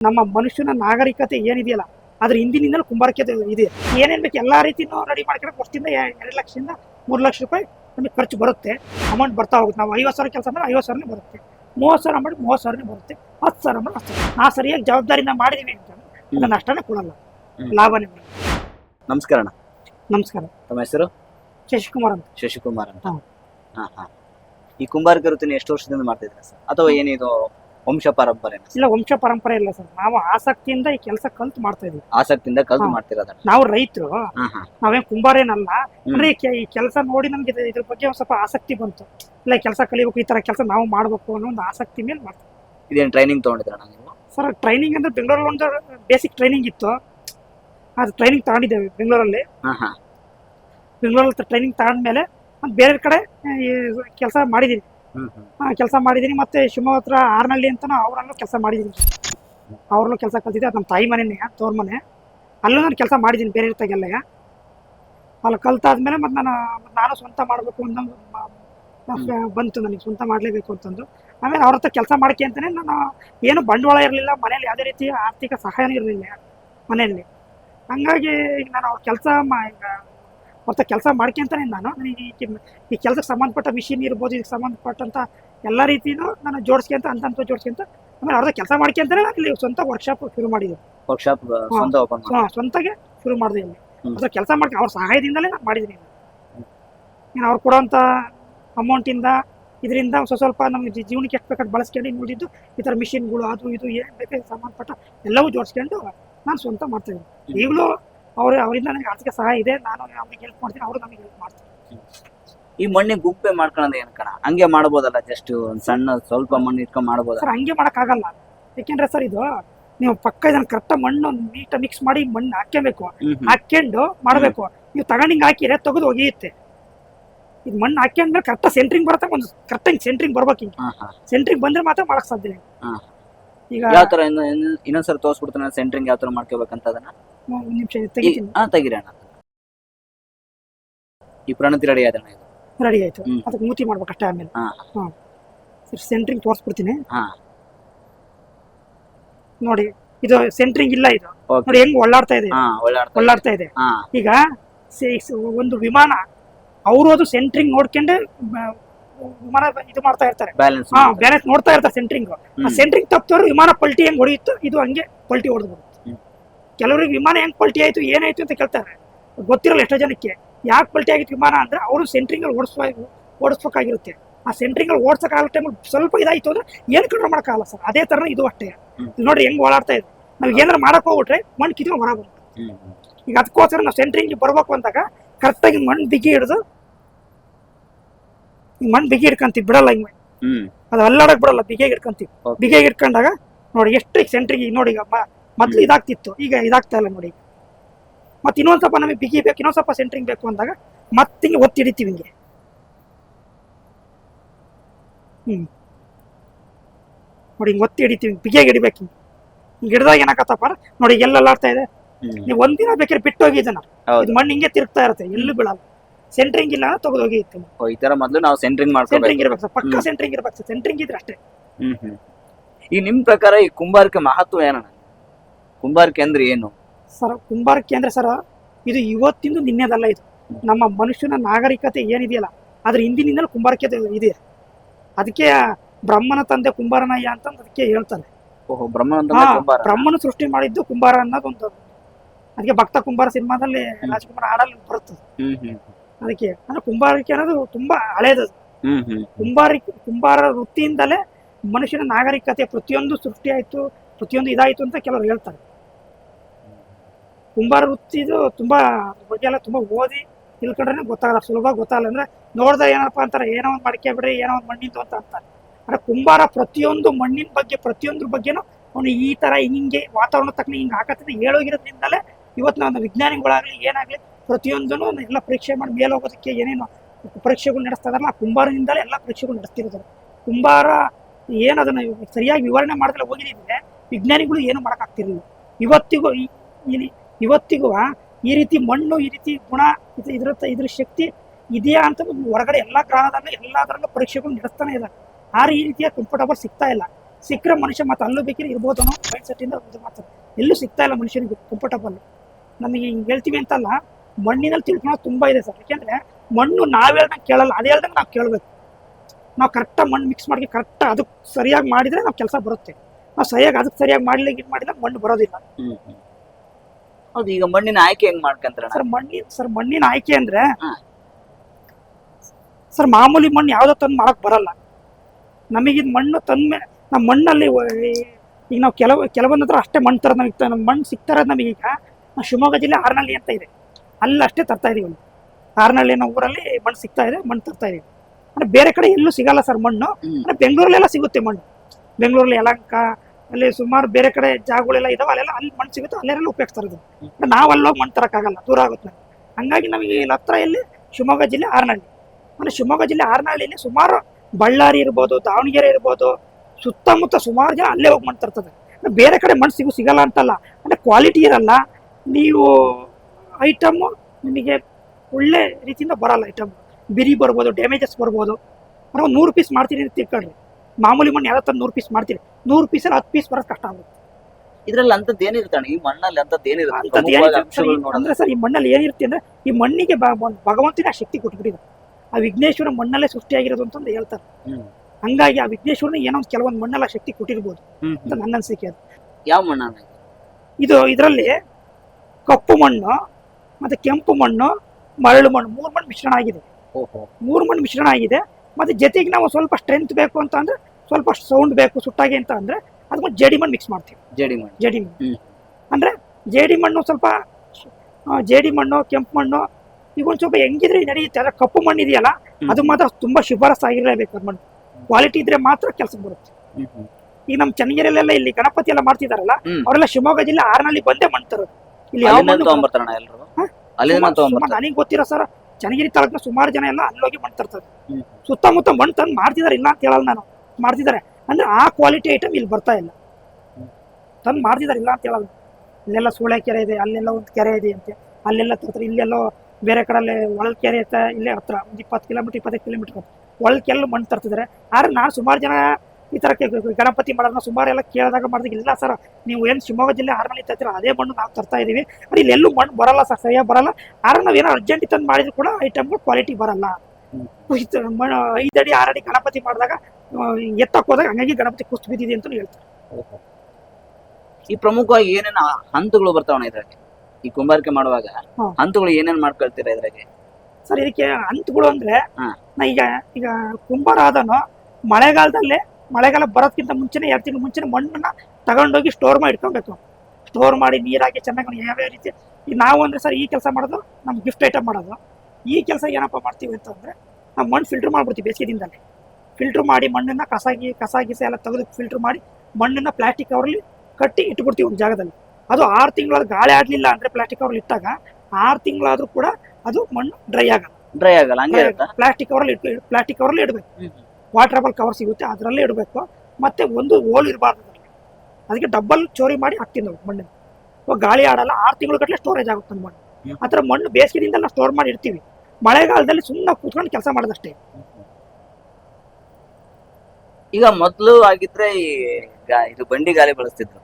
ನಮ್ಮ ಮನುಷ್ಯನ ನಾಗರಿಕತೆ ಏನಿದೆಯಲ್ಲ ಅದ್ರ ಹಿಂದಿನಿಂದಲೂ ಕುಂಬಾರಿಕೆ ಇದೆ. ಏನೇನ್ ಬೇಕು ಎಲ್ಲಾ ರೀತಿನೂ ರೆಡಿ ಮಾಡ್ಕೊಂಡು ವರ್ಷದಿಂದ ಎರಡು ಲಕ್ಷದಿಂದ ಮೂರು ಲಕ್ಷ ರೂಪಾಯಿ ನಮಗೆ ಖರ್ಚು ಬರುತ್ತೆ. ಅಮೌಂಟ್ ಬರ್ತಾ ಹೋಗುತ್ತೆ. ನಾವು ಐವತ್ತು ಸಾವಿರ ಕೆಲಸ ಅಂದ್ರೆ ಐವತ್ತು ಸಾವಿರನೇ ಬರುತ್ತೆ. ಮೂವತ್ತು ಸಾವಿರ ಮಾಡಿ ಮೂವತ್ತು ಸಾವಿರನೇ ಬರುತ್ತೆ. ಹತ್ತು ಸಾವಿರ ಮಾಡಿ ಹತ್ತು ಸಾವಿರ. ನಾ ಸರಿಯಾಗಿ ಜವಾಬ್ದಾರಿಯಿಂದ ಮಾಡಿದೀವಿ ಅಂತ ನಷ್ಟನೇ ಕೊಡಲ್ಲ. ಲಾಭನೇ. ನಮಸ್ಕಾರ ಅಣ್ಣ. ನಮಸ್ಕಾರ. ತಮ್ಮ ಹೆಸರು? ಶಶಿಕುಮಾರ್ ಅಂತ. ಶಶಿಕುಮಾರ್ ಅಂತ. ಹಾ. ಹಾ ಹಾ. ಈ ಕುಂಬಾರಿಕ ವೃತ್ತಿನ ಎಷ್ಟು ವರ್ಷದಿಂದ ಮಾಡ್ತಿದ್ದೀರಾ ಸರ್? ಅಥವಾ ಏನಿದು ವಂಶ ಪರಂಪರೆ ಇಲ್ಲ ವಂಶ ಪರಂಪರೆ ಇಲ್ಲ ಸರ್. ನಾವು ಆಸಕ್ತಿಯಿಂದ ಈ ಕೆಲಸ ಕಲ್ತು ಮಾಡ್ತಾ ಇದೀವಿ. ಆಸಕ್ತಿಯಿಂದ ಕಲ್ತು ಹಾ. ಮಾಡ್ತಿರೋದಣ್ಣ ನಾವು ರೈತರು ನಾವೇನ್ ಕುಂಬಾರೇನಲ್ಲ ಅಂದ್ರೆ ಈ ಕೆ- ಈ ಕೆಲಸ ನೋಡಿ ನಮ್ಗೆ ಇದ್ರ- ಇದ್ರ ಬಗ್ಗೆ ಒಂದ್ ಸ್ವಲ್ಪ ಆಸಕ್ತಿ ಬಂತು. ಇಲ್ಲ ಕೆಲಸ ಕಲಿಬೇಕು ಈ ತರ ಕೆಲಸ ನಾವು ಮಾಡ್ಬೇಕು ಅನ್ನೋ ಒಂದು ಆಸಕ್ತಿ ಮೇಲೆ ಮಾಡ್ತೀವಿ ಇದೇನು ಟ್ರೈನಿಂಗ್ ತಗೊಂಡಿದ್ರ ನೀವು? ಸರ್ ಟ್ರೈನಿಂಗ್ ಅಂದ್ರೆ ಬೆಂಗಳೂರಲ್ಲಿ ಒಂದು ಬೇಸಿಕ್ ಟ್ರೈನಿಂಗ್ ಇತ್ತು. ಅದು ಟ್ರೈನಿಂಗ್ ತಗೊಂಡಿದ್ದೇವೆ ಬೆಂಗಳೂರಲ್ಲಿ. ಹಾ ಹಾ. ಬೆಂಗಳೂರಲ್ಲಿ ಟ್ರೈನಿಂಗ್ ತಗೊಂಡ್ಮೇಲೆ ಮತ್ತೆ ಬೇರೆ ಕಡೆ ಕೆಲಸ ಹ್ಮ್ ಕೆಲಸ ಮಾಡಿದ್ದೀನಿ ಮತ್ತೆ ಶಿವಮೊಗ್ಗ ಹತ್ರ ಆರ್ನಳ್ಳಿ ಅವ್ರಲ್ಲೂ ಅವರಲ್ಲೂ ಕೆಲಸ ಮಾಡಿದ್ದೀನಿ ಅವ್ರಲ್ಲೂ ಕೆಲಸ ಕಲ್ತಿದ್ದೆ. ಅದು ನಮ್ಮ ತಾಯಿ ಮನೆನೇ, ತೋರ್ ಮನೆ. ಅಲ್ಲೂ ನಾನು ಕೆಲಸ ಮಾಡಿದ್ದೀನಿ ಬೇರೆ ಇರ್ತಾಗೆಲ್ಲ ಅಲ್ಲಿ ಕಲ್ತಾದ್ಮೇಲೆ ಮತ್ತೆ ನಾನು ನಾನು ಸ್ವಂತ ಮಾಡಬೇಕು ಅನ್ನೋದು ಮ- ಮ- ಬಂತು ನನಗೆ. ಸ್ವಂತ ಮಾಡಲೇಬೇಕು ಅಂತಂದು. ಆಮೇಲೆ ಅವ್ರ ಹತ್ರ ಕೆಲಸ ಮಾಡಕ್ಕೆ ಅಂತಲೇ ನಾನು ಏನು ಬಂಡವಾಳ ಇರಲಿಲ್ಲ. ಮನೇಲಿ ಯಾವುದೇ ರೀತಿ ಆರ್ಥಿಕ ಸಹಾಯನೂ ಇರಲಿಲ್ಲ ಮನೆಯಲ್ಲಿ. ಹಂಗಾಗಿ ನಾನು ಅವ್ರ ಕೆಲಸ ಈಗ ಹತ್ರ ಕೆಲಸ ಮಾಡ್ಕೊಂತಾನೆ ನಾನು. ನನಗೆ ಈ ಕೆಲಸಕ್ಕೆ ಸಂಬಂಧಪಟ್ಟ ಮಿಷಿನ್ ಇರ್ಬೋದು ಇದಕ್ಕೆ ಸಂಬಂಧಪಟ್ಟಂಥ ಎಲ್ಲ ರೀತಿಯೂ ನಾನು ಜೋಡಿಸ್ಕೊಂತ ಅಂತ ಜೋಡಿಸ್ಕೊಂತ ಆಮೇಲೆ ಅರ್ಧ ಕೆಲಸ ಮಾಡ್ಕೊಂತಾನೆ ನಾನು ಇಲ್ಲಿ ಸ್ವಂತ ವರ್ಕ್ಶಾಪ್ ಶುರು ಮಾಡಿದ್ದೆ ವರ್ಕ್ಶಾಪ್ ಹಾಂ ಸ್ವಂತಗೆ ಶುರು ಮಾಡಿದೆ ಇಲ್ಲಿ. ಅದ್ರ ಕೆಲಸ ಮಾಡ್ಕೊ ಅವ್ರ ಸಹಾಯದಿಂದಲೇ ನಾನು ಮಾಡಿದ್ದೀನಿ ನಾನು ಅವ್ರು ಕೊಡೋಂಥ ಅಮೌಂಟಿಂದ ಇದರಿಂದ ಸ್ವಲ್ಪ ಸ್ವಲ್ಪ ನಮಗೆ ಜೀವನಕ್ಕೆ ಎಷ್ಟು ಬೇಕಾದ್ರೆ ಬಳಸ್ಕೊಂಡು ನೋಡಿದ್ದು ಈ ಥರ ಮಿಷಿನ್ಗಳು ಅದು ಇದು ಏನು ಬೇಕಾದ್ರೆ ಸಂಬಂಧಪಟ್ಟ ಎಲ್ಲವೂ ಜೋಡಿಸ್ಕೊಂಡು ನಾನು ಸ್ವಂತ ಮಾಡ್ತಾಯಿದ್ದೀನಿ ಈಗಲೂ ಅವ್ರ ಅವರಿಂದ ನನಗೆ ಆರ್ಥಿಕ ಸಹಾಯ ಇದೆ ನಾನು ಅವ್ರಿಗೆ ಹೆಲ್ಪ್ ಮಾಡ್ತೀನಿ ಅವರು ನಮಗೆ ಹೆಲ್ಪ್ ಮಾಡ್ತಾರೆ. ಈ ಮಣ್ಣಿಗೆ ಗುಂಪೆ ಮಾಡ್ಕೊಳ್ಳೋದು ಏನು ಕಣ? ಹಂಗೆ ಮಾಡ್ಬೋದಲ್ಲ ಜಸ್ಟ್ ಒಂದು ಸಣ್ಣ ಸ್ವಲ್ಪ ಮಣ್ಣು ಇಟ್ಕೊಂಡು ಮಾಡ್ಬೋದಲ್ಲ? ಸರ್ ಹಂಗೆ ಮಾಡೋಕ್ಕಾಗಲ್ಲ. ಯಾಕೆಂದ್ರೆ ಸರ್ ಇದು ನೀವು ಪಕ್ಕ ಇದನ್ನ ಕರೆಕ್ಟ್ ಮಣ್ಣು ನೀಟ್ ಮಿಕ್ಸ್ ಮಾಡಿ ಮಣ್ಣು ಹಾಕ್ಯಬೇಕು. ಹ್ಮ್ ಹ್ಮ್. ಹಾಕ್ಕೊಂಡು ಮಾಡಬೇಕು. ನೀವು ತಗೊಂಡು ಹಿಂಗೆ ಹಾಕಿದ್ರೆ ತೆಗೆದು ಒಗೆಯುತ್ತೆ. ಇದು ಮಣ್ಣು ಹಾಕ್ಯಂದ್ರೆ ಕರೆಕ್ಟ್ ಸೆಂಟ್ರಿಂಗ್ ಬರುತ್ತೆ ಒಂದು ಕರೆಕ್ಟಾಗಿ ಸೆಂಟ್ರಿಂಗ್ ಬರ್ಬೇಕು ಹಿಂಗೆ ಹಾ ಹಾ ಸೆಂಟ್ರಿಂಗ್ ಬಂದ್ರೆ ಮಾತ್ರ ಮಾಡಕ್ ಸಾಧ್ಯ. ಈಗ ಯಾವ ಇನ್ನು- ಇನ್ನೊಂದ್ಸರಿ ತೋರಿಸ್ಬಿಡ್ತಾನೆ ಸೆಂಟ್ರಿಂಗ್ ಯಾವ ತರ ಮಾಡ್ಕೋಬೇಕಂತ ಅದನ್ನ? ಒಂದು ನಿಮಿಷ ಈ- ತೆಗಿತೀನಿ. ಹಾ ಈ ಪ್ರಣತಿ ರೆಡಿ ಆದಣ್ಣ ಇದು. ರೆಡಿ ಆಯ್ತು. ಹ್ಮ್. ಅದಕ್ಕೆ ಮೂತಿ ಮಾಡ್ಬೇಕಷ್ಟೇ ಆಮೇಲೆ. ಹಾ. ಹಾ. ಸರ್ ಸೆಂಟ್ರಿಂಗ್ ತೋರಿಸ್ಬಿಡ್ತೀನಿ. ಹಾ. ನೋಡಿ ಇದು ಸೆಂಟ್ರಿಂಗ್ ಇಲ್ಲ ಇದು. ಓಕೆ ನೋಡಿ ಹೆಂಗ್ ಒಳ್ಳಾಡ್ತಾ ಇದೆ. ಹಾ ಒಳ್ಳೆ. ಒಳ್ಳಾಡ್ತಾ ಇದೆ. ಹಾ. ಈಗ ಸ- ಸ- ಒಂದು ವಿಮಾನ ಅವರು ಅದು ಸೆಂಟ್ರಿಂಗ್ ನೋಡ್ಕೊಂಡು ಬ- ವಿಮಾನ ಇದು ಮಾಡ್ತಾ ಇರ್ತಾರೆ. ಬ್ಯಾಲೆನ್ಸ್ ಹಾ ಬ್ಯಾಲೆನ್ಸ್ ನೋಡ್ತಾ ಇರ್ತಾರೆ ಸೆಂಟ್ರಿಂಗ್ ಆ ಸೆಂಟ್ರಿಂಗ್ ತಪ್ಪಿದವರು ವಿಮಾನ ಪಲ್ಟಿ ಹೆಂಗ್ ಹೊಡೆಯುತ್ತೋ ಇದು ಹಂಗೆ ಪಲ್ಟಿ ಹೊಡೆದು ಹ್ಮ್. ಕೆಲವರಿಗೆ ವಿಮಾನ ಹೆಂಗ್ ಪಲ್ಟಿ ಆಯ್ತು ಏನಾಯಿತು ಅಂತ ಕೇಳ್ತಾರೆ. ಗೊತ್ತಿರಲ್ಲ ಎಷ್ಟೋ ಜನಕ್ಕೆ. ಯಾಕೆ ಪಲ್ಟಿ ಆಗಿತ್ತು ವಿಮಾನ ಅಂದ್ರೆ ಅವರು ಸೆಂಟ್ರಿಂಗ್ ಅಲ್ಲಿ ಓಡಿಸ್ಬ ಓಡಿಸ್ಬೇಕಾಗಿರುತ್ತೆ. ಆ ಸೆಂಟ್ರಿಂಗ್ ಅಲ್ಲಿ ಓಡಿಸೋಕ್ಕಾಗೋ ಟೈಮಲ್ಲಿ ಸ್ವಲ್ಪ ಇದಾಯಿತು ಅಂದ್ರೆ ಏನು ಕಂಟ್ರೋಲ್ ಮಾಡೋಕ್ಕಾಗಲ್ಲ ಸರ್. ಅದೇ ತರ ಇದು ಅಷ್ಟೇ. ನೋಡ್ರಿ ಹೆಂಗ್ ಓಡಾಡ್ತಾ ಇದೆ ನಾವು ಏನಾರು ಮಾಡಕ್ ಹೋಗ್ಬಿಟ್ರೆ ಮಣ್ಣು ಕಿತ್ಕೊಂಡು ಹೊರ ಹ್ಮ್. ಈಗ ಅದಕ್ಕೋಸ್ಕರ ನಾವು ಸೆಂಟ್ರಿಂಗ್ ಬರ್ಬೇಕು ಅಂದಾಗ ಕರೆಕ್ಟಾಗಿ ಮಣ್ಣು ಬಿಗಿ ಹಿಡಿದು ಮಣ್ಣು ಬಿಗಿ ಹಿಡ್ಕೊಂತೀವಿ ಬಿಡಲ್ಲ ಹಿಂಗೆ ಅದು ಅಲ್ಲಾಡಕ್ ಬಿಡಲ್ಲ ಬಿಗಿಯಾಗಿ ಇಟ್ಕೊಂತೀವಿ. ಬಿಗಿಯಾಗಿ ಇಟ್ಕೊಂಡಾಗ ನೋಡಿ ಎಷ್ಟು ಸೆಂಟ್ರಿಗೆ ನೋಡಿ ಈಗ ಮೊದ್ಲು ಇದಾಗ್ತಿತ್ತು. ಈಗ ಇದಾಗ್ತಾ ಇಲ್ಲ ನೋಡಿ. ಮತ್ತೆ ಇನ್ನೊಂದ್ ಸ್ವಲ್ಪ ನಮಗೆ ಬಿಗಿ ಬೇಕು ಇನ್ನೊಂದ್ ಸ್ವಲ್ಪ ಸೆಂಟ್ರಿಂಗ್ ಬೇಕು ಅಂದಾಗ ಮತ್ತೆ ಹಿಂಗೆ ಒತ್ತಿ ಹಿಡಿತೀವಿ ಹಿಂಗೆ. ಹ್ಮ್. ನೋಡಿ ಹಿಂಗೆ ಒತ್ತಿ ಹಿಡಿತೀವಿ ಬಿಗಿಯಾಗಿ ಹಿಡಿಬೇಕು ಹಿಂಗೆ. ಹಿಂಗೆ ಹಿಡ್ದಾಗ ಏನಾಗತ್ತಪ್ಪ ನೋಡಿ ಎಲ್ಲ ಅಲ್ಲಾಡ್ತಾ ಇದೆ? ನೀವು ಒಂದಿನ ಬೇಕಾದ್ರೆ ಬಿಟ್ಟು ಹೋಗಿ ಇದನ್ನ. ಹೌದು. ಇದು ಮಣ್ಣು ಹಿಂಗೆ ತಿರುಗ್ತಾ ಇರುತ್ತೆ ಎಲ್ಲೂ ಬೀಳಲ್ಲ. ಸೆಂಟ್ರಿಂಗ್ ಇಲ್ಲ ತೆಗೆದು ಹೋಗಿ ಇತ್ತು ಓ, ಈ ತರ ಮೊದಲು ನಾವು ಸೆಂಟ್ರಿಂಗ್ ಸೆಂಟ್ರಿಂಗ್ ಇರ್ಬೇಕು ಸರ್ ಪಕ್ಕ. ಸೆಂಟ್ರಿಂಗ್ ಇರ್ಬೇಕು ಸರ್ ಸೆಂಟ್ರಿಂಗ್ ಇದ್ರೆ ಅಷ್ಟೇ. ಹ್ಮ್ ಹ್ಮ್. ಈ ನಿಮ್ ಪ್ರಕಾರ ಈ ಕುಂಬಾರಿಕೆ ಮಹತ್ವ ಏನಣ್ಣ ಕುಂಬಾರಿಕೆ ಅಂದ್ರೆ ಏನು? ಸರ್ ಕುಂಬಾರಿಕೆ ಅಂದ್ರೆ ಸರ್ ಇದು ಇವತ್ತಿಂದು ನಿನ್ನೆದಲ್ಲ ಇದು. ನಮ್ಮ ಮನುಷ್ಯನ ನಾಗರಿಕತೆ ಏನಿದೆಯಲ್ಲ ಅದ್ರ ಹಿಂದಿನಿಂದಲೂ ಕುಂಬಾರಿಕೆ ಇದೆ ಅದಕ್ಕೆ ಬ್ರಹ್ಮನ ತಂದೆ ಕುಂಬಾರನಯ್ಯ ಅಂತ ಅದಕ್ಕೆ ಹೇಳ್ತಾರೆ. ಓಹೋ ಬ್ರಹ್ಮನಂತ ಹಾ, ಕುಂಬಾರ ಬ್ರಹ್ಮನ ಸೃಷ್ಟಿ ಮಾಡಿದ್ದು ಕುಂಬಾರ ಅನ್ನೋದೊಂದು ಅದಕ್ಕೆ ಭಕ್ತ ಕುಂಬಾರ ಸಿನಿಮಾದಲ್ಲಿ ರಾಜ್ಕುಮಾರ್ ಹಾಡಲ್ಲಿ ಬರುತ್ತೆ. ಹ್ಮ್ ಹ್ಮ್ ಅದಕ್ಕೆ ಅಂದ್ರೆ ಕುಂಬಾರಿಕೆ ಅನ್ನೋದು ತುಂಬಾ ಹಳೇದು ಹ್ಮ್ ಹ್ಮ್. ಕುಂಬಾರಿಕೆ ಕುಂಬಾರ ವೃತ್ತಿಯಿಂದಲೇ ಮನುಷ್ಯನ ನಾಗರಿಕತೆ ಪ್ರತಿಯೊಂದು ಸೃಷ್ಟಿ ಆಯ್ತು ಪ್ರತಿಯೊಂದು ಇದಾಯ್ತು ಅಂತ ಕೆಲವರು ಹೇಳ್ತಾರೆ. ಕುಂಬಾರ ವೃತ್ತಿದು ತುಂಬಾ ಬಗ್ಗೆ ಎಲ್ಲ ತುಂಬಾ ಓದಿ ತಿಳ್ಕೊಂಡ್ರೆ ಗೊತ್ತಾಗಲ್ಲ, ಸುಲಭ ಗೊತ್ತಾಗಲ್ಲ. ಅಂದ್ರೆ ನೋಡ್ದ ಏನಪ್ಪ ಅಂತಾರೆ, ಏನೋ ಒಂದು ಮಡಿಕೆ ಬಿಡ್ರಿ, ಏನೋ ಒಂದು ಮಣ್ಣಿಂದು ಅಂತ ಅಂತಾರೆ. ಅಂದ್ರೆ ಕುಂಬಾರ ಪ್ರತಿಯೊಂದು ಮಣ್ಣಿನ ಬಗ್ಗೆ, ಪ್ರತಿಯೊಂದ್ರ ಬಗ್ಗೆನೂ ಅವನು ಈ ತರ ಹಿಂಗೆ ವಾತಾವರಣ ತಕ್ಕ ಹಿಂಗೆ ಹಾಕತ್ತೆ ಹೇಳೋಗಿರೋದ್ರಿಂದಲೇ ಇವತ್ತು ನಾವು ವಿಜ್ಞಾನಿಗಳಾಗಲಿ, ಏನಾಗ್ಲಿ ಪ್ರತಿಯೊಂದನ್ನು ಎಲ್ಲ ಪರೀಕ್ಷೆ ಮಾಡಿ ಮೇಲೆ ಹೋಗೋದಕ್ಕೆ ಏನೇನು ಪರೀಕ್ಷೆಗಳು ನಡೆಸ್ತಾ ಇದಾರಲ್ಲ ಆ ಕುಂಬಾರನಿಂದಲೇ ಎಲ್ಲ ಪರೀಕ್ಷೆಗಳು ನಡೆಸ್ತಿರೋದು. ಕುಂಬಾರ ಏನು ಅದನ್ನ ಸರಿಯಾಗಿ ವಿವರಣೆ ಮಾಡಿದ್ರೆ ಹೋಗಿದ್ರೆ ವಿಜ್ಞಾನಿಗಳು ಏನು ಮಾಡೋಕ್ಕಾಗ್ತಿರಲಿಲ್ಲ ಇವತ್ತಿಗೂ ಈ- ಇವತ್ತಿಗೂ ಈ ರೀತಿ ಮಣ್ಣು, ಈ ರೀತಿ ಗುಣ ಇದು- ಇದ್ರ ಇದ್ರ ಶಕ್ತಿ ಇದೆಯಾ ಅಂತ ಹೊರಗಡೆ ಎಲ್ಲ ಗ್ರಹದಲ್ಲೂ ಎಲ್ಲದರಲ್ಲೂ ಪರೀಕ್ಷೆಗಳು ನಡೆಸ್ತಾನೆ ಇದ್ದಾರೆ ಆ ಈ ರೀತಿಯ ಕಂಫರ್ಟಬಲ್ ಸಿಗ್ತಾ ಇಲ್ಲ. ಸಿಕ್ಕರೆ ಮನುಷ್ಯ ಮತ್ತೆ ಅಲ್ಲೂ ಬೇಕಿದ್ರೆ ಇರ್ಬೋದು ಅನ್ನೋ ಮೈಂಡ್ ಸೆಟ್ಟಿಂದ ಇದು ಮಾಡ್ತಾರೆ ಎಲ್ಲೂ ಸಿಗ್ತಾ ಇಲ್ಲ ಮನುಷ್ಯನಿಗೆ ಕಂಫರ್ಟಬಲ್ ನಮಗೆ ಹಿಂಗೆ ಹೇಳ್ತೀವಿ ಅಂತಲ್ಲ, ಮಣ್ಣಿನಲ್ಲಿ ತಿಳ್ಕೊಳೋದು ತುಂಬ ಇದೆ ಸರ್. ಯಾಕೆಂದ್ರೆ ಮಣ್ಣು ನಾವು ಹೇಳ್ದಂಗೆ ಕೇಳಲ್ಲ, ಅದು ಹೇಳ್ದಂಗೆ ನಾವು ಕೇಳಬೇಕು. ನಾವು ಕರೆಕ್ಟಾಗಿ ಮಣ್ಣು ಮಿಕ್ಸ್ ಮಾಡಿ ಕರೆಕ್ಟ್ ಅದಕ್ಕೆ ಸರಿಯಾಗಿ ಮಾಡಿದರೆ ನಾವು ಕೆಲಸ ಬರುತ್ತೆ. ನಾವು ಸರಿಯಾಗಿ ಅದಕ್ಕೆ ಸರಿಯಾಗಿ ಮಾಡ್ಲಿಕ್ಕೆ ಇದು ಮಾಡಿದ್ರೆ ಮಣ್ಣು ಬರೋದಿಲ್ಲ. ಹೌದು ಈಗ ಮಣ್ಣಿನ ಆಯ್ಕೆ ಹೆಂಗ್ ಮಾಡ್ಕಂತಾರ ಸರ್ ಮಣ್ಣಿನ ಸರ್ ಮಣ್ಣಿನ ಆಯ್ಕೆ ಅಂದ್ರೆ ಹಾ. ಸರ್ ಮಾಮೂಲಿ ಮಣ್ಣು ಯಾವ್ದೋ ತಂದು ಮಾಡಕ್ ಬರಲ್ಲ. ನಮಗಿದ್ ಮಣ್ಣು ತಂದ್ಮೇ ನಮ್ಮ ಮಣ್ಣಲ್ಲಿ ಒ- ಈಗ ನಾವು ಕೆಲವು ಕೆಲವೊಂದ್ ಹತ್ರ ಅಷ್ಟೇ ಮಣ್ಣು ತರೋದು ನಮಗೆ ನಮ್ಮ ಮಣ್ಣು ಸಿಗ್ತಾ ಇರೋದು ನಮಗೀಗ ನಾವು ಶಿವಮೊಗ್ಗ ಜಿಲ್ಲೆ ಆರ್ನಳ್ಳಿ ಅಂತ ಇದೆ. ಅಲ್ಲಿ ಅಷ್ಟೇ ತರ್ತಾ ಇದೀವಿ ಆರ್ನಳ್ಳಿ ನಮ್ಮ ಊರಲ್ಲಿ ಮಣ್ಣು ಸಿಗ್ತಾ ಇದೆ ಮಣ್ಣು ತರ್ತಾ ಇದೀವಿ. ಅಂದ್ರೆ ಬೇರೆ ಕಡೆ ಎಲ್ಲೂ ಸಿಗಲ್ಲ ಸರ್ ಮಣ್ಣು. ಹ್ಮ್. ಅಂದ್ರೆ ಬೆಂಗಳೂರಲ್ಲೆಲ್ಲ ಸಿಗುತ್ತೆ ಮಣ್ಣು. ಬೆಂಗಳೂರಲ್ಲಿ ಯಲಹಂಕ ಅಲ್ಲಿ ಸುಮಾರು ಬೇರೆ ಕಡೆ ಜಾಗಗಳೆಲ್ಲ ಇದಾವೆ, ಅಲ್ಲೆಲ್ಲ ಅಲ್ಲಿ ಮಣ್ಣು ಸಿಗುತ್ತೆ, ಅಲ್ಲೆಲ್ಲ ಉಪಯೋಗಿಸ್ತಾರೆ ಇದು. ನಾವು ಅಲ್ಲೋಗಿ ಮಣ್ಣು ತರೋಕ್ಕಾಗಲ್ಲ ದೂರ ಆಗುತ್ತೆ ಹಾಗಾಗಿ ನಮಗೆ ಇಲ್ಲಿ ಹತ್ರ ಇಲ್ಲಿ ಶಿವಮೊಗ್ಗ ಜಿಲ್ಲೆ ಆರ್ನಹಳ್ಳಿ ಅಂದರೆ ಶಿವಮೊಗ್ಗ ಜಿಲ್ಲೆ ಆರ್ನಹಳ್ಳಿಯಲ್ಲಿ ಸುಮಾರು ಬಳ್ಳಾರಿ ಇರ್ಬೋದು, ದಾವಣಗೆರೆ ಇರ್ಬೋದು, ಸುತ್ತಮುತ್ತ ಸುಮಾರು ಜನ ಅಲ್ಲೇ ಹೋಗಿ ಮಣ್ಣು ತರ್ತದೆ. ಬೇರೆ ಕಡೆ ಮಣ್ಣು ಸಿಗು ಸಿಗಲ್ಲ ಅಂತಲ್ಲ. ಅಂದರೆ ಕ್ವಾಲಿಟಿ ಇರಲ್ಲ. ನೀವು ಐಟಮ್ಮು ನಿಮಗೆ ಒಳ್ಳೆ ರೀತಿಯಿಂದ ಬರಲ್ಲ ಐಟಮ್ ಬಿರಿ ಬರ್ಬೋದು ಡ್ಯಾಮೇಜಸ್ ಬರ್ಬೋದು. ಒಂದು ನೂರು ಪೀಸ್ ಮಾಡ್ತೀನಿ ಅಂತ ತಿಳ್ಕೊಳ್ರಿ. ಮಾಮೂಲಿ ಮಣ್ಣು ಯಾವ್ದು ತಂದು ನೂರು ಪೀಸ್ ಮಾಡ್ತೀರಿ. ನೂರು ಪೀಸಲ್ಲಿ ಹತ್ತು ಪೀಸ್ ಬರೋದು ಕಷ್ಟ ಆಗುತ್ತೆ. ಇದ್ರಲ್ಲಿ ಅಂತದ್ದು ಏನಿರ್ತಾನೆ ಈ ಮಣ್ಣಲ್ಲಿ ಅಂತದ್ದು ಏನಿರುತ್ತೆ? ಅಂದ್ರೆ ಸರ್ ಈ ಮಣ್ಣಲ್ಲಿ ಏನಿರುತ್ತೆ ಅಂದ್ರೆ ಈ ಮಣ್ಣಿಗೆ ಭಗವಂತನ ಶಕ್ತಿ ಕೊಟ್ಬಿಟ್ಟಿದೆ. ಆ ವಿಘ್ನೇಶ್ವರ ಮಣ್ಣಲ್ಲೇ ಸೃಷ್ಟಿಯಾಗಿರೋದು ಅಂತಂದು ಹೇಳ್ತಾರೆ. ಹಂಗಾಗಿ ಆ ವಿಘ್ನೇಶ್ವರನ ಏನೋ ಒಂದು ಕೆಲವೊಂದು ಮಣ್ಣೆಲ್ಲ ಶಕ್ತಿ ಕೊಟ್ಟಿರ್ಬೋದು ಅಂತ ನನ್ನ ಅನಿಸಿಕೆ ಅದು. ಯಾವ ಮಣ್ಣ ಇದು? ಇದರಲ್ಲಿ ಕಪ್ಪು ಮಣ್ಣು ಮತ್ತೆ ಕೆಂಪು ಮಣ್ಣು ಮರಳು ಮಣ್ಣು ಮೂರು ಮಣ್ಣು ಮಿಶ್ರಣ ಆಗಿದೆ. ಮೂರು ಮಣ್ಣು ಮಿಶ್ರಣ ಆಗಿದೆ. ಮತ್ತೆ ಜೊತೆಗೆ ನಾವು ಸ್ವಲ್ಪ ಸ್ಟ್ರೆಂತ್ ಬೇಕು ಅಂತ ಅಂದ್ರೆ ಸ್ವಲ್ಪ ಸೌಂಡ್ ಬೇಕು ಸುಟ್ಟಾಗಿ ಅಂತ ಅಂದ್ರೆ ಅದಕ್ಕೆ ಜೇಡಿ ಮಣ್ಣು ಮಿಕ್ಸ್ ಮಾಡ್ತೀವಿ. ಜೇಡಿ ಮಣ್ಣು ಜೇಡಿ ಮಣ್ಣು. ಅಂದ್ರೆ ಜೇಡಿ ಮಣ್ಣು ಸ್ವಲ್ಪ ಜೇಡಿ ಮಣ್ಣು ಕೆಂಪು ಮಣ್ಣು ಈಗ ಒಂದು ಸ್ವಲ್ಪ ಹೆಂಗಿದ್ರೆ ನಡೆಯುತ್ತೆ ಅದ್ರ ಕಪ್ಪು ಮಣ್ಣು ಇದೆಯಲ್ಲ ಅದು ಮಾತ್ರ ತುಂಬಾ ಶಿಫಾರಸ್ ಆಗಿರಲೇಬೇಕು ಅದು ಮಣ್ಣು ಕ್ವಾಲಿಟಿ ಇದ್ರೆ ಮಾತ್ರ ಕೆಲಸಕ್ಕೆ ಬರುತ್ತೆ. ಈಗ ನಮ್ಮ ಚನ್ನಗಿರಿಯಲ್ಲೆಲ್ಲ ಇಲ್ಲಿ ಗಣಪತಿ ಎಲ್ಲ ಮಾಡ್ತಿದಾರಲ್ಲ ಅವರೆಲ್ಲ ಶಿವಮೊಗ್ಗ ಜಿಲ್ಲೆ ಆರ್ನಲ್ಲಿ ಬಂದೇ ಮಣ್ಣು ತರೋದು ಇಲ್ಲಿ ಯಾವ ನನಗೆ ಗೊತ್ತಿರೋ ಸರ್ ಚನ್ನಗಿರಿ ತಾಲೂಕಿನ ಸುಮಾರು ಜನ ಎಲ್ಲ ಅಲ್ಲೋಗಿ ಮಣ್ಣು ತರ್ತಾರೆ. ಸುತ್ತಮುತ್ತ ಮಣ್ಣು ತಂದು ಮಾಡ್ತಿದಾರೆ ಇಲ್ಲ ಅಂತ ಹೇಳಲ್ಲ ನಾನು. ಮಾಡ್ತಿದ್ದಾರೆ. ಅಂದ್ರೆ ಆ ಕ್ವಾಲಿಟಿ ಐಟಮ್ ಇಲ್ಲಿ ಬರ್ತಾ ಇಲ್ಲ. ತಂದು ಮಾಡ್ತಿದ್ದಾರೆ, ಇಲ್ಲ ಅಂತ ಹೇಳೋದು ಇಲ್ಲೆಲ್ಲ ಸೂಳೆ ಕೆರೆ ಇದೆ, ಅಲ್ಲೆಲ್ಲ ಒಂದು ಕೆರೆ ಇದೆ ಅಂತೆ. ಅಲ್ಲೆಲ್ಲ ತರ್ತಾರೆ, ಇಲ್ಲೆಲ್ಲೋ ಬೇರೆ ಕಡೆ ಒಳಲ್ ಕೆರೆ ಐತೆ ಇಲ್ಲೇ ಹತ್ರ, ಒಂದು ಇಪ್ಪತ್ತು ಕಿಲೋಮೀಟರ್ ಇಪ್ಪತ್ತೈದು ಕಿಲೋಮೀಟರ್ ಒಳಕೆಲ್ಲ ಮಣ್ಣು ತರ್ತಿದ್ದಾರೆ. ಆದ್ರೆ ನಾನು ಸುಮಾರು ಜನ ಈ ಥರ ಗಣಪತಿ ಮಾಡೋದನ್ನ ಸುಮಾರು ಎಲ್ಲ ಕೇಳಿದಾಗ ಮಾಡಿದಾಗ, ಇಲ್ಲ ಸರ್, ನೀವು ಏನು ಶಿವಮೊಗ್ಗ ಜಿಲ್ಲೆ ಹಾರ್ಮಲ್ಲಿ ತರ್ತೀರ ಅದೇ ಮಣ್ಣು ನಾವು ತರ್ತಾ ಇದೀವಿ. ಆದರೆ ಇಲ್ಲೆಲ್ಲೂ ಮಣ್ಣು ಬರಲ್ಲ ಸರ್, ಸರಿಯಾಗಿ ಬರಲ್ಲ. ಆದ್ರೆ ನಾವು ಏನೋ ಅರ್ಜೆಂಟ್ ತಂದು ಮಾಡಿದ್ರು ಕೂಡ ಐಟಮ್ಗಳು ಕ್ವಾಲಿಟಿ ಬರಲ್ಲ. ಐದಡಿ ಆರಡಿ ಗಣಪತಿ ಮಾಡಿದಾಗ ಎತ್ತಕ್ಕೆ ಹೋದಾಗ ಹಂಗಾಗಿ ಗಣಪತಿ ಕುಸ್ತು ಬಿದ್ದಿದೆ ಅಂತ ಹೇಳ್ತಾರೆ. ಈ ಪ್ರಮುಖವಾಗಿ ಏನೇನು ಹಂತಗಳು ಬರ್ತಾವಣ ಇದ್ರಾಗೆ ಈ ಕುಂಬಾರಿಕೆ ಮಾಡುವಾಗ. ಹಂತಗಳು ಏನೇನ್ ಮಾಡ್ಕೊಳ್ತೀರಾ ಇದ್ರಾಗೆ ಸರ್ ಇದಕ್ಕೆ ಹಂತಗಳು ಅಂದ್ರೆ. ನಾ ಈಗ ಈಗ ಕುಂಬಾರ ಆದನು ಮಳೆಗಾಲದಲ್ಲಿ ಮಳೆಗಾಲ ಬರೋದಕ್ಕಿಂತ ಮುಂಚೆನೆ ಎರಡು ತಿಂಗಳು ಮುಂಚೆನೆ ಮಣ್ಣನ್ನ ತಗೊಂಡೋಗಿ ಸ್ಟೋರ್ ಮಾಡಿ ಇಟ್ಕೊಬೇಕು ಸ್ಟೋರ್ ಮಾಡಿ ನೀರಾಗಿ ಚೆನ್ನಾಗಿ ಯಾವ ರೀತಿ ಈಗ ನಾವು ಅಂದ್ರೆ ಸರ್ ಈ ಕೆಲಸ ಮಾಡೋದು ನಮ್ಗೆ ಗಿಫ್ಟ್ ಐಟಮ್ ಮಾಡೋದು. ಈ ಕೆಲಸ ಏನಪ್ಪ ಮಾಡ್ತೀವಿ ಅಂತಂದ್ರೆ ನಾವು ಮಣ್ಣು ಫಿಲ್ಟರ್ ಮಾಡಿಬಿಡ್ತೀವಿ ಬೇಸಿಗೆ ದಿನದಲ್ಲಿ ಫಿಲ್ಟ್ರ್ ಮಾಡಿ ಮಣ್ಣನ್ನು ಕಸಾಗಿ ಕಸ ಗಿಸ ಎಲ್ಲ ತೆಗೆದು ಫಿಲ್ಟ್ರ್ ಮಾಡಿ ಮಣ್ಣನ್ನು ಪ್ಲಾಸ್ಟಿಕ್ ಕವರಲ್ಲಿ ಕಟ್ಟಿ ಇಟ್ಬಿಡ್ತೀವಿ ಒಂದು ಜಾಗದಲ್ಲಿ. ಅದು ಆರು ತಿಂಗಳು ಗಾಳಿ ಆಡಲಿಲ್ಲ ಅಂದ್ರೆ ಪ್ಲಾಸ್ಟಿಕ್ ಕವರಲ್ಲಿ ಇಟ್ಟಾಗ ಆರು ತಿಂಗಳಾದರೂ ಕೂಡ ಅದು ಮಣ್ಣು ಡ್ರೈ ಆಗಲ್ಲ. ಡ್ರೈ ಆಗಲ್ಲ ಹಂಗೆ ಪ್ಲಾಸ್ಟಿಕ್ ಕವರಲ್ಲಿ ಇಟ್ಟು ಪ್ಲಾಸ್ಟಿಕ್ ಕವರಲ್ಲಿ ಇಡಬೇಕು. ವಾಟ್ರಬಲ್ ಕವರ್ ಸಿಗುತ್ತೆ ಅದರಲ್ಲೇ ಇಡಬೇಕು. ಮತ್ತೆ ಒಂದು ಹೋಲ್ ಇರಬಾರ್ದು ಅದಕ್ಕೆ ಡಬ್ಬಲ್ ಚೋರಿ ಮಾಡಿ ಹಾಕ್ತೀವಿ ನಾವು ಮಣ್ಣು ಇವಾಗ ಗಾಳಿ ಆಡಲ್ಲ ಆರು ತಿಂಗಳು ಗಟ್ಟಲೆ ಸ್ಟೋರೇಜ್ ಆಗುತ್ತೆ ಮಣ್ಣು. ಆ ಥರ ಮಣ್ಣು ಬೇಸಿಗೆದಿಂದ ನಾವು ಸ್ಟೋರ್ ಮಾಡಿ ಇಡ್ತೀವಿ. ಮಳೆಗಾಲದಲ್ಲಿ ಸುಮ್ಮನೆ ಕೂತ್ಕೊಂಡು ಕೆಲಸ ಮಾಡೋದಷ್ಟೇ. ಈಗ ಮೊದಲು ಆಗಿದ್ರೆ ಈ ಗಾ- ಇದು ಬಂಡಿ ಗಾಲಿ ಬಳಸ್ತಿದ್ರು.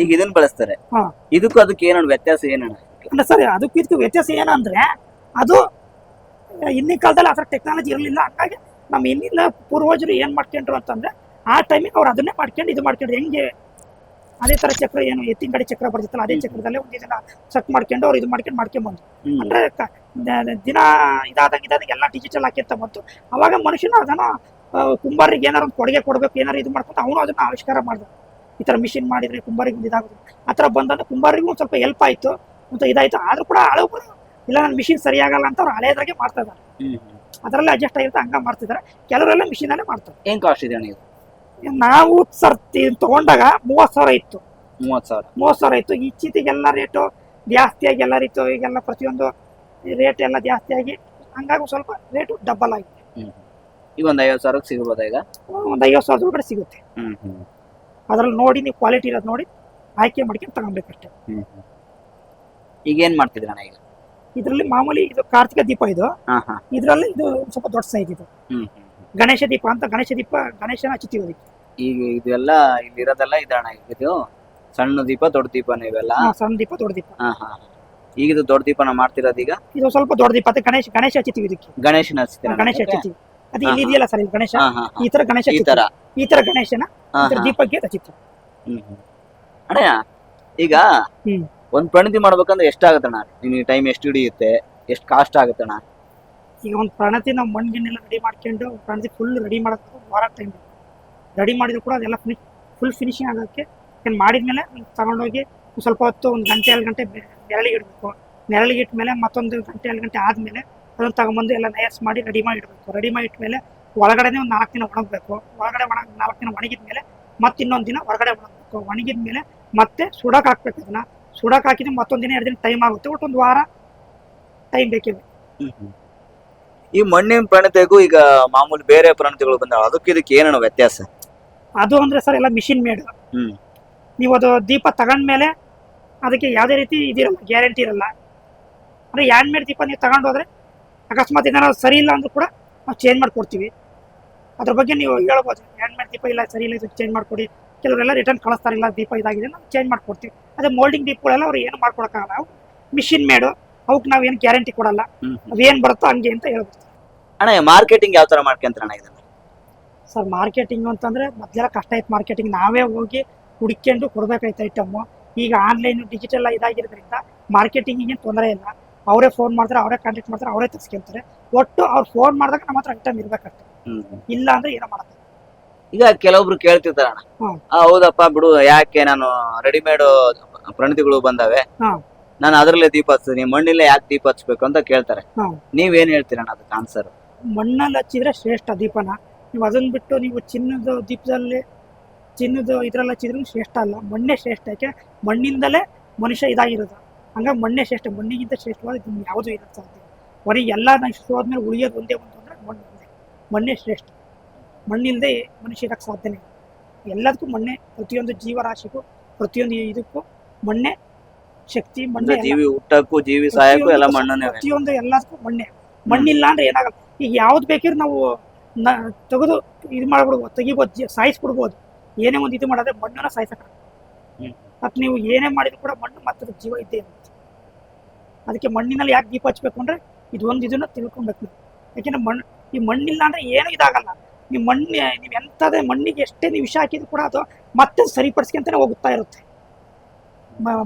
ಈಗ ಇದನ್ನ ಬಳಸ್ತಾರೆ. ಹಾ. ಇದಕ್ಕೂ ಅದಕ್ಕೆ ಏನಣ್ಣ ವ್ಯತ್ಯಾಸ ಏನಣ್ಣ? ಅಂದ್ರೆ ಸರಿ ಅದಕ್ಕೂ ಇದಕ್ಕೂ ವ್ಯತ್ಯಾಸ ಏನಂದ್ರೆ ಅದು ಹಿಂದಿನ ಕಾಲದಲ್ಲಿ ಆ ಥರ ಟೆಕ್ನಾಲಜಿ ಇರಲಿಲ್ಲ. ಹಂಗಾಗಿ ನಮ್ಮ ಹಿಂದಿನ ಪೂರ್ವಜರು ಏನು ಮಾಡ್ಕೊಂಡ್ರು ಅಂತಂದ್ರೆ ಆ ಟೈಮಿಗೆ ಅವ್ರು ಅದನ್ನೇ ಮಾಡ್ಕೊಂಡು ಇದು ಮಾಡ್ಕೊಂಡ್ರು. ಹೆಂಗೆ ಅದೇ ಥರ ಚಕ್ರ ಏನು ಎತ್ತಿನ ಗಾಡಿ ಚಕ್ರ ಬರ್ತಿತ್ತಲ್ಲ ಅದೇ ಚಕ್ರದಲ್ಲೇ ಒಂದು ದಿನ ಸೆಟ್ ಮಾಡ್ಕೊಂಡು ಅವ್ರು ಇದು ಮಾಡ್ಕೊಂಡು ಮಾಡ್ಕೊಂಬಂದು. ಅಂದ್ರೆ ದಿನ ಇದಾದಂಗೆ ಇದಾದಂಗೆ ಎಲ್ಲ ಡಿಜಿಟಲ್ ಹಾಕಿರ್ತ ಬಂತು. ಅವಾಗ ಮನುಷ್ಯನ ಅದನ್ನ ಕುಂಬಾರಿಗೆ ಏನಾರು ಒಂದು ಕೊಡುಗೆ ಕೊಡ್ಬೇಕು ಏನಾರು ಇದು ಮಾಡ್ಕೊಂಡು ಅವನು ಅದನ್ನ ಆವಿಷ್ಕಾರ ಮಾಡಿದ. ಈ ಥರ ಮಿಷಿನ್ ಮಾಡಿದ್ರೆ ಕುಂಬಾರಿಗೆ ಒಂದು ಇದಾಗುತ್ತೆ ಆ ಥರ ಬಂದಂದ್ರೆ ಕುಂಬಾರಿಗೂ ಒಂದು ಸ್ವಲ್ಪ ಹೆಲ್ಪ್ ಆಯಿತು ಅಂತ ಇದಾಯಿತು. ಆದ್ರೂ ಕೂಡ ಹಳಬ್ರು ಇಲ್ಲ ನನ್ನ ಮಿಷಿನ್ ಸರಿಯಾಗಲ್ಲ ಅಂತ ಅವ್ರು ಹಳೆಯದ್ರಾಗೆ ಮಾಡ್ತಾ ಇದ್ದಾರೆ. ಅದರಲ್ಲೇ ಅಡ್ಜಸ್ಟ್ ಆಗಿರುತ್ತೆ ಹಂಗ ಮಾಡ್ತಿದ್ದಾರೆ ಕೆಲವರೆಲ್ಲ ಮಿಷಿನಲ್ಲೇ ಮಾಡ್ತಾರೆ. ಏನು ಕಾಸ್ಟ್ ಇದೆ ಅಣ್ಣ ಇದು? ನಾವು ಸರ್ತಿ ತಗೊಂಡಾಗ ಮೂವತ್ತು ಸಾವಿರ ಇತ್ತು. ಮೂವತ್ ಸಾವಿರ. ಮೂವತ್ತು ಸಾವಿರ ಇತ್ತು. ಇತ್ತೀಚೆಗೆಲ್ಲ ರೇಟು ಜಾಸ್ತಿಯಾಗಿ ಎಲ್ಲ ರೀತು ಈಗೆಲ್ಲ ಪ್ರತಿಯೊಂದು ರೇಟ್ ಎಲ್ಲ ಜಾಸ್ತಿ ಆಗಿ ಹಂಗಾಗಿ ಸ್ವಲ್ಪ ರೇಟು ಡಬಲ್ ಆಗಿದೆ. ಈಗ ಒಂದು ಐವತ್ತು ಸಾವಿರಕ್ಕೆ ಸಿಗ್ಬೋದಾ ಈಗ? ಒಂದು ಐವತ್ತು ಸಾವಿರದ ಒಳಗಡೆ ಸಿಗುತ್ತೆ. ಅದರಲ್ಲಿ ನೋಡಿ ನೀವು ಕ್ವಾಲಿಟಿ ಇರೋದು ನೋಡಿ ಆಯ್ಕೆ ಮಾಡ್ಕೊಂಡು ತಗೊಬೇಕಷ್ಟೇ. ಈಗ ಏನ್ ಮಾಡ್ತಿದ್ರಿ ಅಣ್ಣ ಈಗ? ಇದರಲ್ಲಿ ಮಾಮೂಲಿ ಇದು ಕಾರ್ತಿಕ ದೀಪ ಇದು. ಇದರಲ್ಲಿ ಇದು ಸ್ವಲ್ಪ ದೊಡ್ಡ ಸೈಜ್ ಇದು. ಗಣೇಶ ದೀಪ ಅಂತ ಗಣೇಶ ದೀಪ ಗಣೇಶನ ಹಚ್ಚುತ್ತೀವಿ ಅದಕ್ಕೆ. ಈಗ ಇದೆಲ್ಲ ಇಲ್ಲಿರೋದೆಲ್ಲ ಇದಣ್ಣ ಇದು ಸಣ್ಣ ದೀಪ ದೊಡ್ಡ ದೀಪನ ಇವೆಲ್ಲ ಹಾ, ಸಣ್ಣ ದೀಪ ದೊಡ್ಡ ದೀಪ. ಹಾ ಹಾ ಈಗ ಇದು ದೊಡ್ಡ ದೀಪನ ಮಾಡ್ತಿರೋದು ಈಗ? ಇದು ಸ್ವಲ್ಪ ದೊಡ್ಡ ದೀಪ ಅಂತ ಗಣೇಶ ಗಣೇಶ ಹಚ್ಚಿತೀವಿ ಇದಕ್ಕೆ. ಗಣೇಶನ ಹಚ್ತೀರ ಗಣೇಶ ಹಚ್ಚಿತೀವಿ ಅದು ಇಲ್ಲಿ ಇದೆಯಲ್ಲ ಸರ್ ಇಲ್ಲಿ ಗಣೇಶ? ಹಾ ಹಾ ಹಾ. ಈ ತರ ಗಣೇಶ ಈ. ತರ? ಈ ತರ ಗಣೇಶನ ಹಾ ಈ ತರ ಹಾ. ದೀಪಕ್ಕೆ ಚಿತ್ರ ಹ್ಮ್ ಹ್ಮ್. ಅಣ್ಣಯ್ಯ ಈಗ ಹ್ಮ್. ಒಂದ್ ಪ್ರಣತಿ ಮಾಡ್ಬೇಕಂದ್ರೆ ಎಷ್ಟಾಗತ್ತಣ್ಣ? ನಿಮಗೆ ಟೈಮ್ ಎಷ್ಟು ಹಿಡಿಯುತ್ತೆ? ಎಷ್ಟು ಕಾಸ್ಟ್ ಆಗುತ್ತಣ್ಣ? ಈಗ ಒಂದು ಪ್ರಣತಿ ನಾವು ಮಣ್ಣು ರೆಡಿ ಮಾಡ್ಕೊಂಡು, ಪ್ರಣತಿ ಫುಲ್ ರೆಡಿ ಮಾಡೋದಕ್ಕೆ ವಾರ ಟೈಮ್ ರೆಡಿ ಮಾಡಿದ್ರು ಕೂಡ ಅದೆಲ್ಲ ಫಿನಿಶ್ ಫುಲ್ ಫಿನಿಶಿಂಗ್ ಆಗೋಕ್ಕೆ ಏನು ಮಾಡಿದ್ಮೇಲೆ ತಗೊಂಡೋಗಿ ಸ್ವಲ್ಪ ಹೊತ್ತು ಒಂದು ಗಂಟೆ ಎರಡು ಗಂಟೆ ನೆರಳಿಗೆ ಇಡಬೇಕು. ನೆರಳಿಗೆ ಇಟ್ಮೇಲೆ ಮತ್ತೊಂದು ಗಂಟೆ ಎರಡು ಗಂಟೆ ಆದಮೇಲೆ ಅದನ್ನು ತಗೊಂಬಂದು ಎಲ್ಲ ನಯಸ್ ಮಾಡಿ ರೆಡಿ ಮಾಡಿ ಇಡಬೇಕು. ರೆಡಿ ಮಾಡಿ ಇಟ್ಮೇಲೆ ಒಳಗಡೆನೇ ಒಂದು ನಾಲ್ಕು ದಿನ ಒಣಗಬೇಕು. ಒಳಗಡೆ ಒಣ, ನಾಲ್ಕು ದಿನ ಒಣಗಿದ ಮೇಲೆ ಮತ್ತೆ ಇನ್ನೊಂದು ದಿನ ಹೊರಗಡೆ ಒಣಗಬೇಕು. ಒಣಗಿದ ಮೇಲೆ ಮತ್ತೆ ಸುಡಕ್ಕೆ ಹಾಕ್ಬೇಕು ಅದನ್ನ. ಸುಡಕ್ಕೆ ಹಾಕಿದ್ರೆ ಮತ್ತೊಂದು ದಿನ, ಎರಡು ದಿನ ಟೈಮ್ ಆಗುತ್ತೆ. ಒಟ್ಟು ಒಂದು ವಾರ ಟೈಮ್ ಬೇಕಿದೆ. ಈ ಮಣ್ಣಿನ ಪ್ರಣತೆಗೂ ಈಗ ಮಾಮೂಲಿ ಬೇರೆ ಪ್ರಾಣಿಗಳು ಬಂದಾವ ಅದಕ್ಕೆ ಇದಕ್ಕೆ ಏನಣ್ಣ ವ್ಯತ್ಯಾಸ? ಅದು ಅಂದ್ರೆ ಸರ್ ಎಲ್ಲ ಮಿಷಿನ್ ಮೇಡ್ ಹ್ಮ್. ನೀವು ಅದು ದೀಪ ತಗೊಂಡ್ಮೇಲೆ ಅದಕ್ಕೆ ಯಾವುದೇ ರೀತಿ ಇದಿರಲ್ಲ ಗ್ಯಾರಂಟಿ ಇರಲ್ಲ. ಅಂದ್ರೆ ಹ್ಯಾಂಡ್ ಮೇಡ್ ದೀಪ ನೀವು ತಗೊಂಡೋದ್ರೆ ಅಕಸ್ಮಾತ್ ಏನಾದ್ರು ಸರಿ ಇಲ್ಲ ಅಂದ್ರೂ ಕೂಡ ನಾವು ಚೇಂಜ್ ಮಾಡ್ಕೊಡ್ತೀವಿ. ಅದ್ರ ಬಗ್ಗೆ ನೀವು ಹೇಳ್ಬೋದು ಹ್ಯಾಂಡ್ ಮೇಡ್ ದೀಪ ಇಲ್ಲ ಸರಿ ಇಲ್ಲ ಇದು ಚೇಂಜ್ ಮಾಡ್ಕೊಡಿ. ಕೆಲವರೆಲ್ಲ ರಿಟರ್ನ್ ಕಳಿಸ್ತಾರಿಲ್ಲ ದೀಪ ಇದಾಗಿದೆ ನಾವು ಚೇಂಜ್ ಮಾಡ್ಕೊಡ್ತೀವಿ. ಅದೇ ಮೋಲ್ಡಿಂಗ್ ದೀಪಗಳೆಲ್ಲ ಅವ್ರು ಏನು ಮಾಡ್ಕೊಡೋಕ್ಕಾಗಲ್ಲ ನಾವು ಮಿಷಿನ್ ಮೇಡು ಅವಕ್ಕೆ ನಾವು ಏನು ಗ್ಯಾರಂಟಿ ಕೊಡಲ್ಲ. ಅದೇನ್ ಬರುತ್ತೋ ಹಂಗೆ ಅಂತ ಹೇಳ್ಬೋದು. ಅಣ್ಣ ಮಾರ್ಕೆಟಿಂಗ್ ಯಾವ ತರ ಮಾಡ್ಕೊಂತಾರಣ್ಣ ಇದನ್ನ? ಸರ್ ಮಾರ್ಕೆಟಿಂಗ್ ಅಂತಂದ್ರೆ ಮೊದಲೆಲ್ಲ ಕಷ್ಟ ಆಯ್ತು ಮಾರ್ಕೆಟಿಂಗ್ ನಾವೇ ಹೋಗಿ ಹುಡ್ಕೊಂಡು ಕೊಡ್ಬೇಕಾಯ್ತು ಐಟಮ್ಮು ಈಗ ಆನ್ಲೈನ್ ಡಿಜಿಟಲ್ ಇದಾಗಿರೋದ್ರಿಂದ ಮಾರ್ಕೆಟಿಂಗಿಗೆ ತೊಂದರೆ ಇಲ್ಲ. ಅವರೇ ಫೋನ್ ಮಾಡ್ತಾರೆ ಅವರೇ ಕಾಂಟ್ಯಾಕ್ಟ್ ಮಾಡ್ತಾರೆ ಅವರೇ ತರ್ಸ್ಕೊಂತಾರೆ. ಒಟ್ಟು ಅವ್ರು ಫೋನ್ ಮಾಡಿದಾಗ ನಮ್ಮ ಹತ್ರ ಐಟಮ್ ಇರ್ಬೇಕಷ್ಟೆ. ಇಲ್ಲ ಅಂದ್ರೆ ಏನೋ ಮಾಡ್ತಾರೆ ಈಗ ಕೆಲವೊಬ್ರು ಕೇಳ್ತಿರ್ತಾರಣ್ಣ ಹ್ಮ್. ಹೌದಪ್ಪ ಬಿಡು ಯಾಕೆ ನಾನು ರೆಡಿಮೇಡ್ ಪ್ರಣತಿಗಳು ಬಂದಾವೆ. ಹ್ಮ್. ನಾನು ಅದರಲ್ಲೇ ದೀಪ ಹಚ್ತೀನಿ ಮಣ್ಣಲ್ಲೇ ಯಾಕೆ ದೀಪ ಹಚ್ಬೇಕು ಅಂತ ಕೇಳ್ತಾರೆ. ಹ್ಮ್. ನೀವೇನ್ ಹೇಳ್ತೀರಣ್ಣ ಅದಕ್ಕೆ ಆನ್ಸರ್ ಮಣ್ಣಲ್ಲಿ ಹಚ್ಚಿದ್ರೆ ಶ್ರೇಷ್ಠ ದೀಪನ. ನೀವು ಅದನ್ನ ಬಿಟ್ಟು ನೀವು ಚಿನ್ನದ ದೀಪದಲ್ಲಿ ಚಿನ್ನದ ಇದ್ರಲ್ಲಿ ಹಚ್ಚಿದ್ರು ಶ್ರೇಷ್ಠ ಅಲ್ಲ. ಮಣ್ಣೇ ಶ್ರೇಷ್ಠ ಯಾಕೆ? ಮಣ್ಣಿಂದಲೇ ಮನುಷ್ಯ ಇದಾಗಿರೋದು. ಹಂಗಾಗಿ ಮಣ್ಣೇ ಶ್ರೇಷ್ಠ ಮಣ್ಣಿಗಿಂತ ಶ್ರೇಷ್ಠವಾದ ಇನ್ನು ಯಾವುದೂ ಇರೋಕ್ಕೆ ಸಾಧ್ಯ. ಬರೀ ಎಲ್ಲ ನಶಿಸಿ ಹೋದ್ಮೇಲೆ ಉಳಿಯೋದು ಒಂದೇ ಒಂದು ಅಂದರೆ ಮಣ್ಣು ಒಂದೇ. ಮಣ್ಣೇ ಶ್ರೇಷ್ಠ. ಮಣ್ಣಿಲ್ಲದೆ ಮನುಷ್ಯ ಇರೋಕ್ಕೆ ಸಾಧ್ಯನೇ ಇಲ್ಲ. ಎಲ್ಲದಕ್ಕೂ ಮಣ್ಣೆ ಪ್ರತಿಯೊಂದು ಜೀವರಾಶಿಗೂ ಪ್ರತಿಯೊಂದು ಇದಕ್ಕೂ ಮಣ್ಣೆ ಶಕ್ತಿ ಮಣ್ಣೆ. ಜೀವಿ ಹುಟ್ಟಕ್ಕೂ ಜೀವಿ ಸಾಯಕ್ಕೂ ಎಲ್ಲ ಮಣ್ಣನ್ನೇ ಪ್ರತಿಯೊಂದು ಎಲ್ಲದಕ್ಕೂ ಮಣ್ಣೆ. ಮಣ್ಣಿಲ್ಲ ಅಂದ್ರೆ ಏನಾಗಲ್ಲ. ಈಗ ಯಾವ್ದು ಬೇಕಿದ್ರು ನಾವು ನ ತೆಗೆದು ಇದು ಮಾಡ್ಬಿಡ್ಬೋದು ತೆಗಿಬೋದು ಜಿ- ಸಾಯಿಸ್ಬಿಡ್ಬೋದು. ಏನೇ ಒಂದು ಇದು ಮಾಡಿದ್ರೆ ಮಣ್ಣನ್ನ ಸಾಯಿಸಕ ಹ್ಮ್. ಮತ್ತೆ ನೀವು ಏನೇ ಮಾಡಿದ್ರು ಕೂಡ ಮಣ್ಣು ಮತ್ತೆ ಅದಕ್ಕೆ ಜೀವ ಇದ್ದೇ ಇರುತ್ತೆ. ಅದಕ್ಕೆ ಮಣ್ಣಿನಲ್ಲಿ ಯಾಕೆ ದೀಪ ಹಚ್ಬೇಕು ಅಂದ್ರೆ ಇದೊಂದು ಇದನ್ನ ತಿಳ್ಕೊಬೇಕು ನೀವು. ಯಾಕೆಂದ್ರೆ ಮಣ್ಣು ಈ ಮಣ್ಣಿಲ್ಲ ಅಂದ್ರೆ ಏನೂ ಇದಾಗಲ್ಲ. ನೀವು ಮಣ್ಣು ನೀವು ಎಂಥದೇ ಮಣ್ಣಿಗೆ ಎಷ್ಟೇ ನೀವು ವಿಷ ಹಾಕಿದ್ರು ಕೂಡ ಅದು ಮತ್ತೆ ಸರಿಪಡಿಸ್ಕೊಂತಾನೆ ಹೋಗುತ್ತಾ ಇರುತ್ತೆ.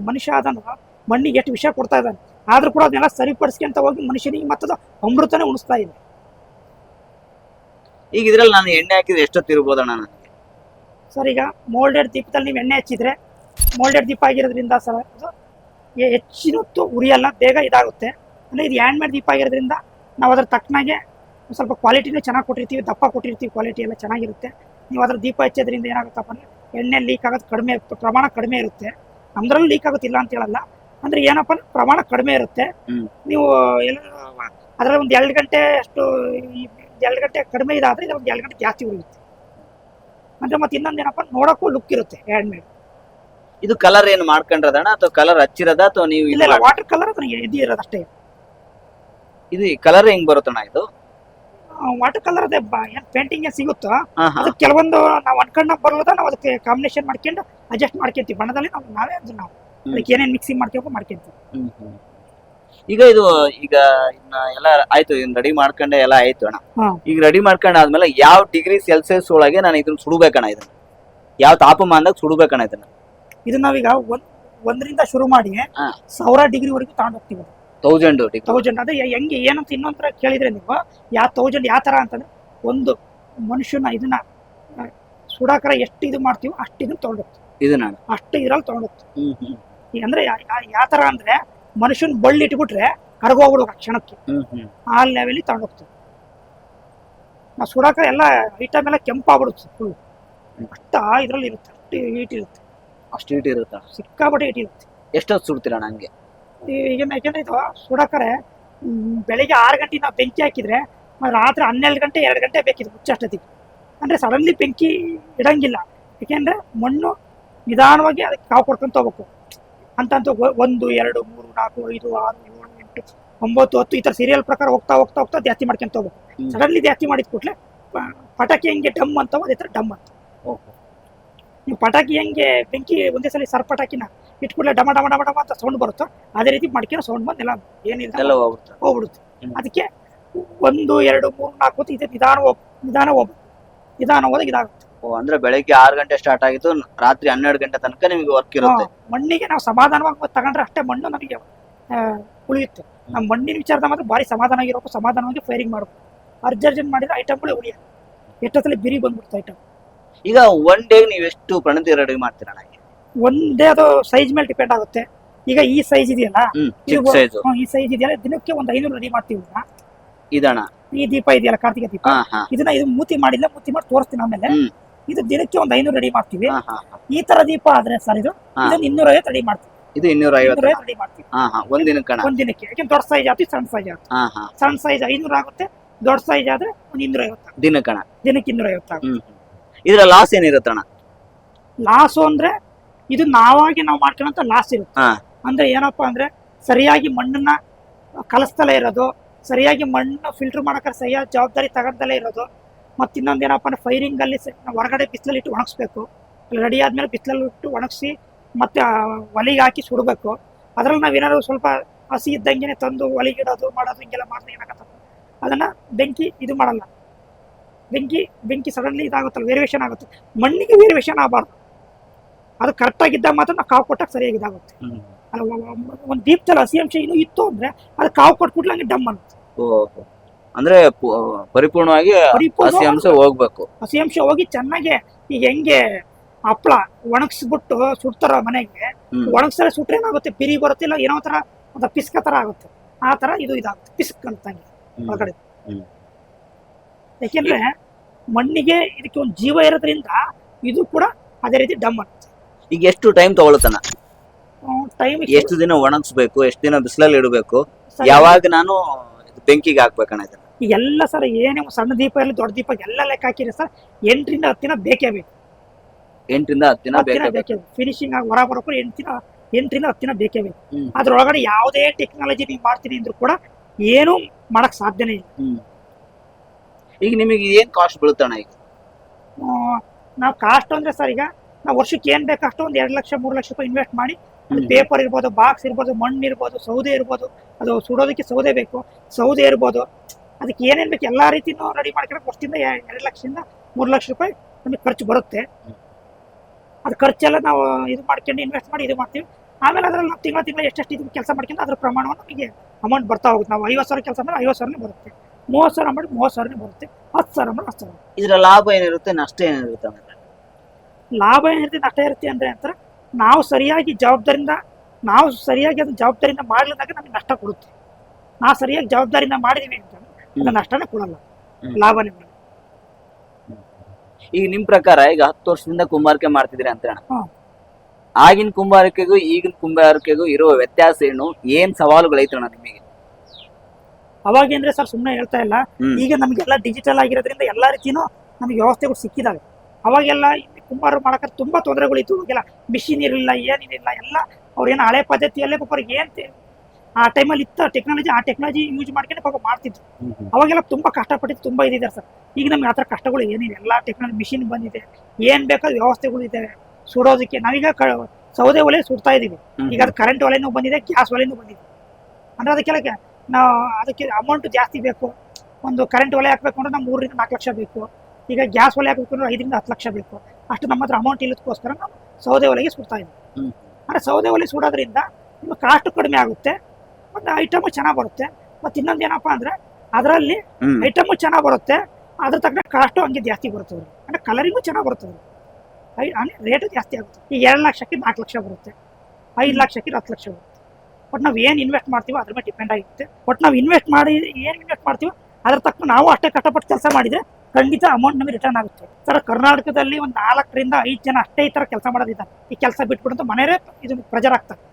ಮನುಷ್ಯ ಆದಂತ ಮಣ್ಣಿಗೆ ಎಷ್ಟು ವಿಷ ಕೊಡ್ತಾ ಇದ್ದಾನೆ. ಆದರೂ ಕೂಡ ಅದನ್ನೆಲ್ಲ ಸರಿಪಡಿಸ್ಕೊಂತ ಹೋಗಿ ಮನುಷ್ಯನಿಗೆ ಮತ್ತದ ಅಮೃತನೇ ಉಣಿಸ್ತಾ ಇದೆ. ಈಗ ಇದ್ರಲ್ಲಿ ನಾನು ಎಣ್ಣೆ ಹಾಕಿದ್ರೆ ಎಷ್ಟೊತ್ತು ಇರ್ಬೋದಣ್ಣ ನನಗೆ? ಸರ್ ಈಗ ಮೋಲ್ಡೆಡ್ ದೀಪದಲ್ಲಿ ನೀವು ಎಣ್ಣೆ ಹಚ್ಚಿದ್ರೆ ಮೋಲ್ಡೆಡ್ ದೀಪ ಆಗಿರೋದ್ರಿಂದ ಸರ್ ಅದು ಹೆಚ್ಚಿನತ್ತು ಹೆಚ್ಚಿನ ಹೊತ್ತು ಉರಿಯಲ್ಲ ಬೇಗ ಇದಾಗುತ್ತೆ. ಅಂದರೆ ಇದು ಹ್ಯಾಂಡ್ ಮೇಡ್ ದೀಪ ಆಗಿರೋದ್ರಿಂದ ನಾವು ಅದ್ರ ತಕ್ಕನಾಗೆ ಒಂದ್ ಸ್ವಲ್ಪ ಕ್ವಾಲಿಟಿನೂ ಚೆನ್ನಾಗಿ ಕೊಟ್ಟಿರ್ತೀವಿ ದಪ್ಪ ಕೊಟ್ಟಿರ್ತೀವಿ ಕ್ವಾಲಿಟಿ ಎಲ್ಲ ಚೆನ್ನಾಗಿರುತ್ತೆ. ನೀವು ಅದ್ರ ದೀಪ ಹಚ್ಚೋದ್ರಿಂದ ಏನಾಗುತ್ತಪ್ಪ ಅಂದರೆ ಎಣ್ಣೆ ಲೀಕ್ ಆಗೋದು ಕಡಿಮೆ ಪ್ರಮಾಣ ಕಡಿಮೆ ಇರುತ್ತೆ. ನಮ್ದ್ರಲ್ಲೂ ಲೀಕ್ ಆಗುತ್ತಿಲ್ಲ ಅಂತ ಹೇಳಲ್ಲ. ಅಂದ್ರೆ ಏನಪ್ಪ ಪ್ರಮಾಣ ಕಡಿಮೆ ಇರುತ್ತೆ. ನೀವು ಎಲ್ಲ ಅದರಲ್ಲಿ ಒಂದು ಎರಡು ಗಂಟೆ ಅಷ್ಟು ಎರಡು ಗಂಟೆ ಕಡಿಮೆ ಇದಾದ್ರೆ ಇದು ಒಂದು ಎರಡು ಗಂಟೆ ಜಾಸ್ತಿ ಉಳಿಯುತ್ತೆ ಅಂದ್ರೆ ಮತ್ತೆ ಇನ್ನೊಂದು ಏನಪ್ಪ ನೋಡಕ್ಕೂ ಲುಕ್ ಇರುತ್ತೆ ಹ್ಯಾಂಡ್ ಮೇಡ್ ಇದು ಕಲರ್ ಏನು ಮಾಡ್ಕೊಂಡ್ರದಣ್ಣ? ಅಥವಾ ಕಲರ್ ಹಚ್ಚಿರೋದ? ಅಥವಾ ನೀವು ಇಲ್ಲ ವಾಟರ್ ಕಲರ್ ಅದನ್ನ ಇದು ಇರೋದು ಅಷ್ಟೇ. ಇದು ಕಲರ್ ಹೆಂಗ್ ಬರುತ್ತಣ್ಣ ಇದು? ವಾಟರ್ ಕಲರ್ ಅದೇ ಏನ್ ಪೇಂಟಿಂಗ್ ಸಿಗುತ್ತೋ? ಅದಕ್ಕೆ ಕೆಲವೊಂದು ನಾವು ಅನ್ಕೊಂಡ ಬರೋದ ನಾವು ಅದಕ್ಕೆ ಕಾಂಬಿನೇಷನ್ ಮಾಡ್ಕೊಂಡು ಅಡ್ಜಸ್ಟ್ ಮಾಡ್ಕೊಂತೀವಿ. ಬಣ್ಣದಲ್ಲಿ ನಾವು ನಾವೇ ಅದನ್ನ ನಾವು. ಅದಕ್ಕೆ ಏನೇನು ಮಿಕ್ಸಿಂಗ್ ಮಾಡ್ಕೋಬೇಕು ಮಾಡ್ಕೊಂತೀವಿ. ಈಗ ಇದು ಈಗ ಇನ್ನ ಎಲ್ಲ ಆಯ್ತು ಇದನ್ನ ರೆಡಿ ಮಾಡ್ಕೊಂಡೆ ಎಲ್ಲ ಆಯ್ತು ಅಣ್ಣ. ಹಾ. ಈಗ ರೆಡಿ ಮಾಡ್ಕೊಂಡಾದ್ಮೇಲೆ ಯಾವ ಡಿಗ್ರಿ ಸೆಲ್ಸಿಯಸ್ ಒಳಗೆ ನಾನು ಇದನ್ನ ಸುಡಬೇಕಣ್ಣ ಇದನ್ನ? ಯಾವ ತಾಪಮಾನದಾಗ ಸುಡಬೇಕಣ್ಣ ಇದನ್ನ? ಇದು ನಾವೀಗ ಒಂದ್ ಒಂದರಿಂದ ಶುರು ಮಾಡಿ ಹಾ. ಸಾವಿರ ಸಾವಿರ ಡಿಗ್ರಿವರೆಗೂ ತಗೊಂಡು ಹೋಗ್ತೀವಿ ತೌಸಂಡ್ ಡಿಗ್ರಿ ತೌಸಂಡ್ ಅದೇ ಯ- ಹೆಂಗೆ ಏನಂತ ಇನ್ನೊಂಥರ ಕೇಳಿದ್ರೆ ನೀವು ಯಾವ ತೌಸಂಡ್ ಯಾವ ಥರ ಅಂತಂದ್ರೆ ಒಂದು ಮನುಷ್ಯನ ಇದನ್ನ ಆ, ಸುಡಾಕರ ಎಷ್ಟು ಇದು ಮಾಡ್ತೀವೋ ಅಷ್ಟು ಇದನ್ನ ತಗೊಂಡು ಹೋಗ್ತೀವಿ. ಇದನ್ನ ಅಷ್ಟು ಇದ್ರಲ್ಲಿ ತಗೊಂಡೋಗ್ತು ಹೋಗ್ತೀವಿ ಹ್ಮ್ ಹ್ಮ್. ಅಂದ್ರೆ ಯಾವ ಥರ ಅಂದ್ರೆ ಮನುಷ್ಯನ ಬಳ್ಳಿ ಇಟ್ಬಿಟ್ರೆ ಕರ್ಗೋಗ್ಬಿಡುವ ಕ್ಷಣಕ್ಕೆ. ಹ್ಮ್ ಆ ಲೆವೆಲ್ ತಗೊಂಡೋಗ್ತು ನಾವು ಸುಡಾಕ ಎಲ್ಲ ಐಟಮ್ ಎಲ್ಲ ಕೆಂಪಾಗ್ಬಿಡುತ್ತೆ ಫುಲ್ ಅಷ್ಟ ಇದ್ರಲ್ಲಿ ಇರುತ್ತೆ ಅಷ್ಟು ಹೀಟ್ ಇರುತ್ತೆ. ಅಷ್ಟು ಹೀಟ್ ಇರುತ್ತೆ? ಸಿಕ್ಕಾಪಟ್ಟೆ ಹೀಟ್ ಇರುತ್ತೆ. ಎಷ್ಟೊತ್ತು ಸುಡ್ತೀರ ನಂಗೆ? ಈಗ ಯಾಕೆಂದ್ರೆ ಇದು ಸುಡಾಕರೆ ಬೆಳಿಗ್ಗೆ ಆರು ಗಂಟೆ ನಾವು ಬೆಂಕಿ ಹಾಕಿದ್ರೆ ರಾತ್ರಿ ಹನ್ನೆರಡು ಗಂಟೆ ಎರಡು ಗಂಟೆ ಬೇಕಿತ್ತು ಮುಚ್ಚಷ್ಟೊತ್ತಿಗೆ ಅಂದರೆ ಸಡನ್ಲಿ ಬೆಂಕಿ ಇಡಂಗಿಲ್ಲ. ಯಾಕೆಂದ್ರೆ ಮಣ್ಣು ನಿಧಾನವಾಗಿ ಅದಕ್ಕೆ ಕಾವು ಕೊಡ್ಕೊಂತ ಹೋಗ್ಬೇಕು. ಅಂತಂತ ಒ- ಒಂದು ಎರಡು ಮೂರು ನಾಲ್ಕು ಐದು ಆರು ಏಳು ಎಂಟು ಒಂಬತ್ತು ಹತ್ತು ಈ ಥರ ಸೀರಿಯಲ್ ಪ್ರಕಾರ ಹೋಗ್ತಾ ಹೋಗ್ತಾ ಹೋಗ್ತಾ ಜಾಸ್ತಿ ಮಾಡ್ಕೊಂತ ಹೋಗ್ಬೇಕು. ಸಡನ್ಲಿ ಜಾಸ್ತಿ ಮಾಡಿದ ಕೂಡಲೇ ಪಟಾಕಿ ಹೆಂಗೆ ಡಮ್ ಅಂತ ಅದೇ ಥರ ಡಮ್ ಅಂತ. ನೀವು ಪಟಾಕಿ ಹೆಂಗೆ ಬೆಂಕಿ ಒಂದೇ ಸಲ ಸರ್ ಪಟಾಕಿನ ಇಟ್ಕೊಡ್ಲೆ ಡಮ ಡಮ ಡಮ ಡಮ ಅಂತ ಸೌಂಡ್ ಬರುತ್ತೋ ಅದೇ ರೀತಿ ಮಾಡ್ಕೊಂಡು ಸೌಂಡ್ ಬಂದು ಎಲ್ಲ ಏನಿಲ್ಲ ಹೋಗ್ಬಿಡುತ್ತೆ. ಅದಕ್ಕೆ ಒಂದು ಎರಡು ಮೂರು ನಾಲ್ಕು ಹೊತ್ತು ಇದೆ ನಿಧಾನ ಹೋಗ್ ನಿಧಾನ ಹೋಗ್ಬೇಕು. ನಿಧಾನ ಹೋದಾಗ ಇದಾಗುತ್ತೆ. ಅಂದ್ರೆ ಬೆಳಿಗ್ಗೆ ಆರು ಗಂಟೆ ಸ್ಟಾರ್ಟ್ ಆಗಿತ್ತು ರಾತ್ರಿ ಹನ್ನೆರಡು ಗಂಟೆ ತನಕ ನಿಮಗೆ ವರ್ಕ್ ಇರುತ್ತೆ. ಮಣ್ಣಿಗೆ ನಾವು ಸಮಾಧಾನವಾಗಿ ತಗೊಂಡ್ರೆ ಅಷ್ಟೇ ಮಣ್ಣು ನಮಗೆ ಉಳಿಯುತ್ತೆ. ನಮ್ಮ ಮಣ್ಣಿನ ವಿಚಾರದ ಮಾತ್ರ ಭಾರಿ ಸಮಾಧಾನ ಆಗಿರೋಕು ಸಮಾಧಾನವಾಗಿ ಫೈರಿಂಗ್ ಮಾಡಬೇಕು. ಅರ್ಜರ್ಜೆಂಟ್ ಮಾಡಿದ್ರೆ ಐಟಮ್ಗಳೇ ಉಳಿಯ ಎಷ್ಟೊತ್ತಲ್ಲಿ ಬಿರಿ ಬಂದ್ಬಿಡ್ತು ಐಟಮ್ ಈಗ ಒನ್ ಡೇ ನೀವು ಎಷ್ಟು ಪ್ರಣತಿ ರೆಡಿ ಮಾಡ್ತೀರಾ ನನಗೆ ಒಂದೇ ಅದು ಸೈಜ್ ಮೇಲೆ ಡಿಪೆಂಡ್ ಆಗುತ್ತೆ. ಈಗ ಈ ಸೈಜ್ ಇದೆಯಲ್ಲ? ಈ ಸೈಜ್ ಇದೆಯಲ್ಲ ದಿನಕ್ಕೆ ಒಂದು ಐನೂರು ರೆಡಿ ಮಾಡ್ತೀವಿ ಇದಣ್ಣ. ಈ ದೀಪ ಇದೆಯಲ್ಲ ಕಾರ್ತಿಕ ದೀಪ. ಇದನ್ನ ಇದು ಮೂತಿ ಮಾಡಿಲ್ಲ ಮೂತಿ ಮಾಡಿ ತೋರಿಸ್ತೀನಿ ಆಮೇಲೆ. ಇದು ದಿನಕ್ಕೆ ಒಂದ್ ಐನೂರು ರೆಡಿ ಮಾಡ್ತೀವಿ. ಈ ತರ ದೀಪ ಆದ್ರೆ ಸರ್ ಇದು ಇದನ್ನ ಇನ್ನೂರ ಇನ್ನೂರೈವತ್ತು ರೆಡಿ ಮಾಡ್ತೀವಿ. ಇದು ಇನ್ನೂರ ಐವತ್ತು ರೆಡಿ ಮಾಡ್ತೀವಿ. ಒಂದ್ ದಿನಕ್ಕೆ ಒಂದ್ ದಿನಕ್ಕೆ. ಯಾಕೆಂದ್ರೆ ದೊಡ್ಡ ಸೈಜ್ ಆಗ್ತೀವಿ ಸಣ್ಣ ಸೈಜ್ ಹಾ ಸಣ್ಣ ಸೈಜ್ ಐನೂರು ಆಗುತ್ತೆ ದೊಡ್ಡ ಸೈಜ್ ಆದ್ರೆ ಒಂದ್ ಇನ್ನೂರ ಐವತ್ತು ದಿನಕ್ಕಣ ದಿನಕ್ಕೆ ಇನ್ನೂರ ಐವತ್ತು ಇದ್ರ ಲಾಸ್ ಏನಿರುತ್ತಣ್ಣ ಲಾಸು ಅಂದ್ರೆ ಇದು ನಾವಾಗಿ ನಾವು ಮಾಡ್ಕೊಳ್ಳೋಂಥ ಲಾಸ್ ಇರುತ್ತೆ. ಅಂದ್ರೆ ಏನಪ್ಪಾ ಅಂದ್ರೆ ಸರಿಯಾಗಿ ಮಣ್ಣನ್ನ ಕಲಸ್ತಲೇ ಇರೋದು ಸರಿಯಾಗಿ ಮಣ್ಣು ಫಿಲ್ಟರ್ ಮಾಡಕ್ಕೆ ಸರಿಯಾದ ಜವಾಬ್ದಾರಿ ತಗೊಂಡಲೇ ಇರೋದು ಮತ್ತೆ ಇನ್ನೊಂದು ಏನಪ್ಪ ಅಂದ್ರೆ ಫೈರಿಂಗ್ ಅಲ್ಲಿ ಸ- ನಾವು ಹೊರಗಡೆ ಬಿಸಿಲಲ್ಲಿಟ್ಟು ಒಣಗಿಸ್ಬೇಕು. ರೆಡಿ ಆದ್ಮೇಲೆ ಬಿಸಿಲಲ್ಲಿ ಇಟ್ಟು ಒಣಗಿಸಿ ಮತ್ತೆ ಒಲೆಗೆ ಹಾಕಿ ಸುಡಬೇಕು. ಅದ್ರಲ್ಲಿ ನಾವು ಏನಾದ್ರು ಸ್ವಲ್ಪ ಹಸಿ ಇದ್ದಂಗೆ ತಂದು ಒಲೆಗಿಡೋದು ಮಾಡೋದು ಹಿಂಗೆಲ್ಲ ಮಾಡಿದ್ರೆ ಏನಾಗತ್ತೆ ಅದನ್ನ ಬೆಂಕಿ ಇದು ಮಾಡಲ್ಲ. ಬೆಂಕಿ ಬೆಂಕಿ ಸಡನ್ಲಿ ಇದಾಗುತ್ತಲ್ಲ ವೇರಿಯೇಷನ್ ಆಗುತ್ತೆ. ಮಣ್ಣಿಗೆ ವೇರಿಯೇಷನ್ ಆಗಬಾರ್ದು. ಅದು ಕರೆಕ್ಟಾಗಿದ್ದಾಗ ಮಾತ್ರ ನಾವು ಕಾವು ಕೊಟ್ಟಾಗ ಸರಿಯಾಗಿ ಇದಾಗುತ್ತೆ. ಒಂದು ದೀಪದಲ್ಲಿ ಹಸಿ ಅಂಶ ಇನ್ನೂ ಇತ್ತು ಅಂದ್ರೆ ಅದು ಕಾವು ಕೊಟ್ಬಿಟ್ಲೆ ಹಂಗೆ ಡಮ್ ಅನ್ನುತ್ತೆ. ಓ ಅಂದ್ರೆ ಪರಿಪೂರ್ಣವಾಗಿ ಪರಿಪೂರ್ಣ ಹಸಿ ಅಂಶ ಹೋಗ್ಬೇಕು. ಹಸಿ ಅಂಶ ಹೋಗಿ ಚೆನ್ನಾಗಿ ಈಗ ಹೆಂಗೆ ಹಪ್ಳ ಒಣಗಿಸ್ಬಿಟ್ಟು ಸುಡ್ತಾರ ಮನೆಗೆ ಹ್ಮ್. ಒಣಗಿಸಿದ್ರೆ ಸುಟ್ರೆ ಏನಾಗುತ್ತೆ? ಬಿರಿ ಬರುತ್ತೆ ಇಲ್ಲ ಏನೋ ತರ ಒಂದು ಪಿಸ್ಕ ತರ ಆಗುತ್ತೆ. ಆ ತರ ಇದು ಇದಾಗುತ್ತೆ. ಪಿಸ್ಕ್ ಅಂತಂಗೆ. ಒಳಗಡೆ. ಯಾಕೆಂದ್ರೆ ಮಣ್ಣಿಗೆ ಇದಕ್ಕೆ ಒಂದು ಜೀವ ಇರೋದ್ರಿಂದ ಇದು ಕೂಡ ಅದೇ ರೀತಿ ಡಮ್ ಆಗುತ್ತೆ. ಈಗ ಎಷ್ಟು ಟೈಮ್ ತಗೊಳತನ? ಟೈಮ್ ಎಷ್ಟು ದಿನ ಒಣಗಿಸ್ಬೇಕು? ಎಷ್ಟು ದಿನ ಬಿಸಿಲಲ್ಲಿ ಇಡಬೇಕು? ಯಾವಾಗ ನಾನು ಬೆಂಕಿಗೆ ಹಾಕ್ಬೇಕಣ್ಣ ಇದನ್ನ ಎಲ್ಲ ಸರ್ ಏನೇ ಸಣ್ಣ ದೀಪ ಇರಲಿ ದೊಡ್ಡ ದೀಪ ಎಲ್ಲ ಲೆಕ್ಕ ಹಾಕಿರಿ ಸರ್. ಎಂಟರಿಂದ ಹತ್ತಿನ ಬೇಕೇ ಬೇಕು. ಎಂಟರಿಂದ ಹತ್ತಿನ ಬೇಕೇ ಬೇಕು ಫಿನಿಶಿಂಗ್ ಆಗಿ ಹೊರ ಬರೋಕ್ಕೂ ಎಂಟಿನ ಎಂಟರಿಂದ ಹತ್ತಿನ ಬೇಕೇ ಬೇಕು. ಅದ್ರೊಳಗಡೆ ಯಾವುದೇ ಟೆಕ್ನಾಲಜಿ ನೀವು ಮಾಡ್ತೀನಿ ಅಂದ್ರೂ ಕೂಡ ಏನು ಮಾಡಕ್ ಸಾಧ್ಯನೇ ಇಲ್ಲ. ಈಗ ನಿಮಗೆ ಏನ್ ಕಾಸ್ಟ್ ಬೀಳುತ್ತಣ್ಣ ಈಗ? ನಾವು ಕಾಸ್ಟ್ ಅಂದ್ರೆ ಸರ್ ಈಗ ನಾವು ವರ್ಷಕ್ಕೆ ಏನ್ ಬೇಕು ಅಷ್ಟು ಒಂದು ಎರಡು ಲಕ್ಷ ಮೂರು ಲಕ್ಷ ರೂಪಾಯಿ ಇನ್ವೆಸ್ಟ್ ಮಾಡಿ ಪೇಪರ್ ಇರ್ಬೋದು ಬಾಕ್ಸ್ ಇರ್ಬೋದು ಮಣ್ಣು ಇರ್ಬೋದು ಸೌದೆ ಇರ್ಬೋದು ಅದು ಸುಡೋದಕ್ಕೆ ಸೌದೆ ಬೇಕು. ಸೌದೆ ಇರ್ಬೋದು. ಅದಕ್ಕೆ ಏನೇನು ಬೇಕು ಎಲ್ಲಾ ರೀತಿನೂ ರೆಡಿ ಮಾಡ್ಕೊಂಡು ಕೊಡ್ತಿಂದ ಎರಡು ಲಕ್ಷದಿಂದ ಮೂರು ಲಕ್ಷ ರೂಪಾಯಿ ನಮಗೆ ಖರ್ಚು ಬರುತ್ತೆ. ಅದು ಖರ್ಚೆಲ್ಲ ನಾವು ಇದು ಮಾಡ್ಕೊಂಡು ಇನ್ವೆಸ್ಟ್ ಮಾಡಿ ಇದು ಮಾಡ್ತೀವಿ. ಆಮೇಲೆ ಅದ್ರಲ್ಲಿ ನಾವು ತಿಂಗಳ ತಿಂಗಳ ಎಷ್ಟೆಷ್ಟು ಇದು ಕೆಲಸ ಮಾಡ್ಕೊಂಡು ಅದ್ರ ಪ್ರಮಾಣವನ್ನು ನಮಗೆ ಅಮೌಂಟ್ ಬರ್ತಾ ಹೋಗುತ್ತೆ. ನಾವು ಐವತ್ತು ಸಾವಿರ ಕೆಲಸ ಮಾಡಿದ್ರೆ ಐವತ್ತು ಸಾವಿರನೇ ಬರುತ್ತೆ. ಮೂವತ್ತು ಸಾವಿರ ಮಾಡಿ ಮೂವತ್ತು ಸಾವಿರನೇ ಬರುತ್ತೆ. ಹತ್ತು ಸಾವಿರ ಮಾಡಿ ಹತ್ತು ಸಾವಿರ. ಇದ್ರ ಲಾಭ ಏನಿರುತ್ತೆ ನಷ್ಟ ಏನಿರುತ್ತೆ? ಲಾಭ ಏನಿರುತ್ತೆ ನಷ್ಟ ಇರುತ್ತೆ ಅಂದ್ರೆ ಅಂತಾರೆ ನಾವು ಸರಿಯಾಗಿ ಜವಾಬ್ದಾರಿಯಿಂದ ನಾವು ಸರಿಯಾಗಿ ಅದು ಜವಾಬ್ದಾರಿಯಿಂದ ಮಾಡ್ಲಿದಾಗ ನಮಗೆ ನಷ್ಟ ಕೊಡುತ್ತೆ. ನಾವು ಸರಿಯಾಗಿ ಜವಾಬ್ದಾರಿಯಿಂದ ಮಾಡಿದೀವಿ ಅಂತ ಅದು ನಷ್ಟನೇ ಕೊಡಲ್ಲ. ಲಾಭ ಲಾಭನೇ ಕೊಡಲ್ಲ. ಈಗ ನಿಮ್ ಪ್ರಕಾರ ಈಗ ಹತ್ತು ವರ್ಷದಿಂದ ಕುಂಬಾರಿಕೆ ಮಾಡ್ತಿದ್ರಿ ಅಂತ ಹ್ಮ್. ಆಗಿನ ಕುಂಬಾರಿಕೆಗೂ ಈಗಿನ ಕುಂಬಾರಿಕೆಗೂ ಇರುವ ವ್ಯತ್ಯಾಸ ಏನು? ಏನ್ ಸವಾಲುಗಳು ಐತ್ರಣ್ಣ ನಿಮಗೆ? ಅವಾಗ ಅಂದ್ರೆ ಸರ್ ಸುಮ್ಮನೆ ಹೇಳ್ತಾ ಇಲ್ಲ. ಹ್ಮ್. ಈಗ ನಮಗೆಲ್ಲ ಡಿಜಿಟಲ್ ಆಗಿರೋದ್ರಿಂದ ಎಲ್ಲಾ ರೀತಿನೂ ನಮಗೆ ವ್ಯವಸ್ಥೆಗಳು ಸಿಕ್ಕಿದಾವೆ. ಅವಾಗೆಲ್ಲ ಇಲ್ಲಿ ಕುಂಬಾರ ಮಾಡಕ್ಕೆ ತುಂಬಾ ತೊಂದರೆಗಳಿತ್ತು. ಇತ್ತು ಮಿಷಿನ್ ಇರಲಿಲ್ಲ ಏನಿರಲಿಲ್ಲ ಎಲ್ಲ ಅವ್ರೇನು ಹಳೆ ಪದ್ಧತಿಯಲ್ಲೇ ಪಾಪ ಅವ್ರಿಗೆ ಏನ್ ತೆ- ಆ ಟೈಮಲ್ಲಿ ಇತ್ತ ಟೆಕ್ನಾಲಜಿ ಆ ಟೆಕ್ನಾಲಜಿ ಯೂಸ್ ಮಾಡ್ಕೊಂಡು ಪಾಪ ಮಾಡ್ತಿದ್ರು. ಅವಾಗೆಲ್ಲ ತುಂಬ ಕಷ್ಟಪಟ್ಟಿದ್ದು ತುಂಬ ಇದಿದೆ ಸರ್. ಈಗ ನಮ್ಗೆ ಆ ಥರ ಕಷ್ಟಗಳು ಏನಿದೆ ಎಲ್ಲ ಟೆಕ್ನಾಲಜಿ ಮಿಷಿನ್ ಬಂದಿದೆ. ಏನು ಬೇಕಾದ ವ್ಯವಸ್ಥೆಗಳು ಇದ್ದಾವೆ ಸುಡೋದಕ್ಕೆ ನಾವೀಗ ಕ ಸೌದೆ ಒಲೆ ಸುಡ್ತಾ ಇದ್ದೀವಿ ಈಗ ಅದು ಕರೆಂಟ್ ಒಲೆನೂ ಬಂದಿದೆ ಗ್ಯಾಸ್ ಒಲೆನೂ ಬಂದಿದೆ. ಅಂದರೆ ಅದಕ್ಕೆಲ್ಲ ನಾವು ಅದಕ್ಕೆ ಅಮೌಂಟ್ ಜಾಸ್ತಿ ಬೇಕು. ಒಂದು ಕರೆಂಟ್ ಒಲೆ ಹಾಕಬೇಕು ಅಂದ್ರೆ ನಮ್ಮ ಮೂರರಿಂದ ನಾಲ್ಕು ಲಕ್ಷ ಬೇಕು. ಈಗ ಗ್ಯಾಸ್ ಒಲೆ ಹಾಕಬೇಕು ಅಂದ್ರೆ ಐದರಿಂದ ಹತ್ತು ಲಕ್ಷ ಬೇಕು. ಅಷ್ಟು ನಮ್ಮ ಹತ್ರ ಅಮೌಂಟ್ ಇಲ್ಲದಕ್ಕೋಸ್ಕರ ನಾವು ಸೌದೆ ಒಲೆಗೆ ಸುಡ್ತಾ ಇದ್ದೀವಿ ಅಂದರೆ ಅಂದ್ರೆ ಸೌದೆ ಒಲೆ ಸುಡೋದ್ರಿಂದ ನಿಮ್ಮ ಕಾಸ್ಟ್ ಕಡಿಮೆ ಆಗುತ್ತೆ. ಮತ್ತು ಐಟಮು ಚೆನ್ನಾಗಿ ಬರುತ್ತೆ. ಮತ್ತೆ ಇನ್ನೊಂದು ಏನಪ್ಪ ಅಂದ್ರೆ ಅದರಲ್ಲಿ ಹ್ಮ್. ಐಟಮು ಚೆನ್ನಾಗಿ ಬರುತ್ತೆ ಅದ್ರ ತಕ್ಕ ಕಾಸ್ಟು ಹಂಗೆ ಜಾಸ್ತಿ ಬರುತ್ತೆ ಅವ್ರಿಗೆ. ಅಂದ್ರೆ ಕಲರಿಂಗು ಚೆನ್ನಾಗಿ ಬರುತ್ತೆ ಅವ್ರಿಗೆ. ಐ ಅಂದರೆ ರೇಟು ಜಾಸ್ತಿ ಆಗುತ್ತೆ. ಈ ಎರಡು ಲಕ್ಷಕ್ಕೆ ನಾಲ್ಕು ಲಕ್ಷ ಬರುತ್ತೆ. ಐದು ಲಕ್ಷಕ್ಕೆ ಹತ್ತು ಲಕ್ಷ ಬರುತ್ತೆ. ಬಟ್ ನಾವು ಏನು ಇನ್ವೆಸ್ಟ್ ಮಾಡ್ತೀವೋ ಅದ್ರ ಮೇಲೆ ಡಿಪೆಂಡ್ ಆಗಿರುತ್ತೆ. ಬಟ್ ನಾವು ಇನ್ವೆಸ್ಟ್ ಮಾಡಿ ಏನು ಇನ್ವೆಸ್ಟ್ ಮಾಡ್ತೀವೋ ಅದ್ರ ತಕ್ಕ ನಾವು ಅಷ್ಟೇ ಕಷ್ಟಪಟ್ಟು ಕೆಲಸ ಮಾಡಿದ್ರೆ ಖಂಡಿತ ಅಮೌಂಟ್ ನಮಗೆ ರಿಟರ್ನ್ ಆಗುತ್ತೆ. ಸರ್ ಕರ್ನಾಟಕದಲ್ಲಿ ಒಂದು ನಾಲ್ಕರಿಂದ ಐದು ಜನ ಅಷ್ಟೇ ಈ ಥರ ಕೆಲಸ ಮಾಡೋದಿದ್ದಾರೆ. ಈ ಕೆಲಸ ಬಿಟ್ಬಿಟ್ಟು ಮನೆಯೇ ಇದು ಪ್ರೆಜರ್ ಆಗ್ತಾರೆ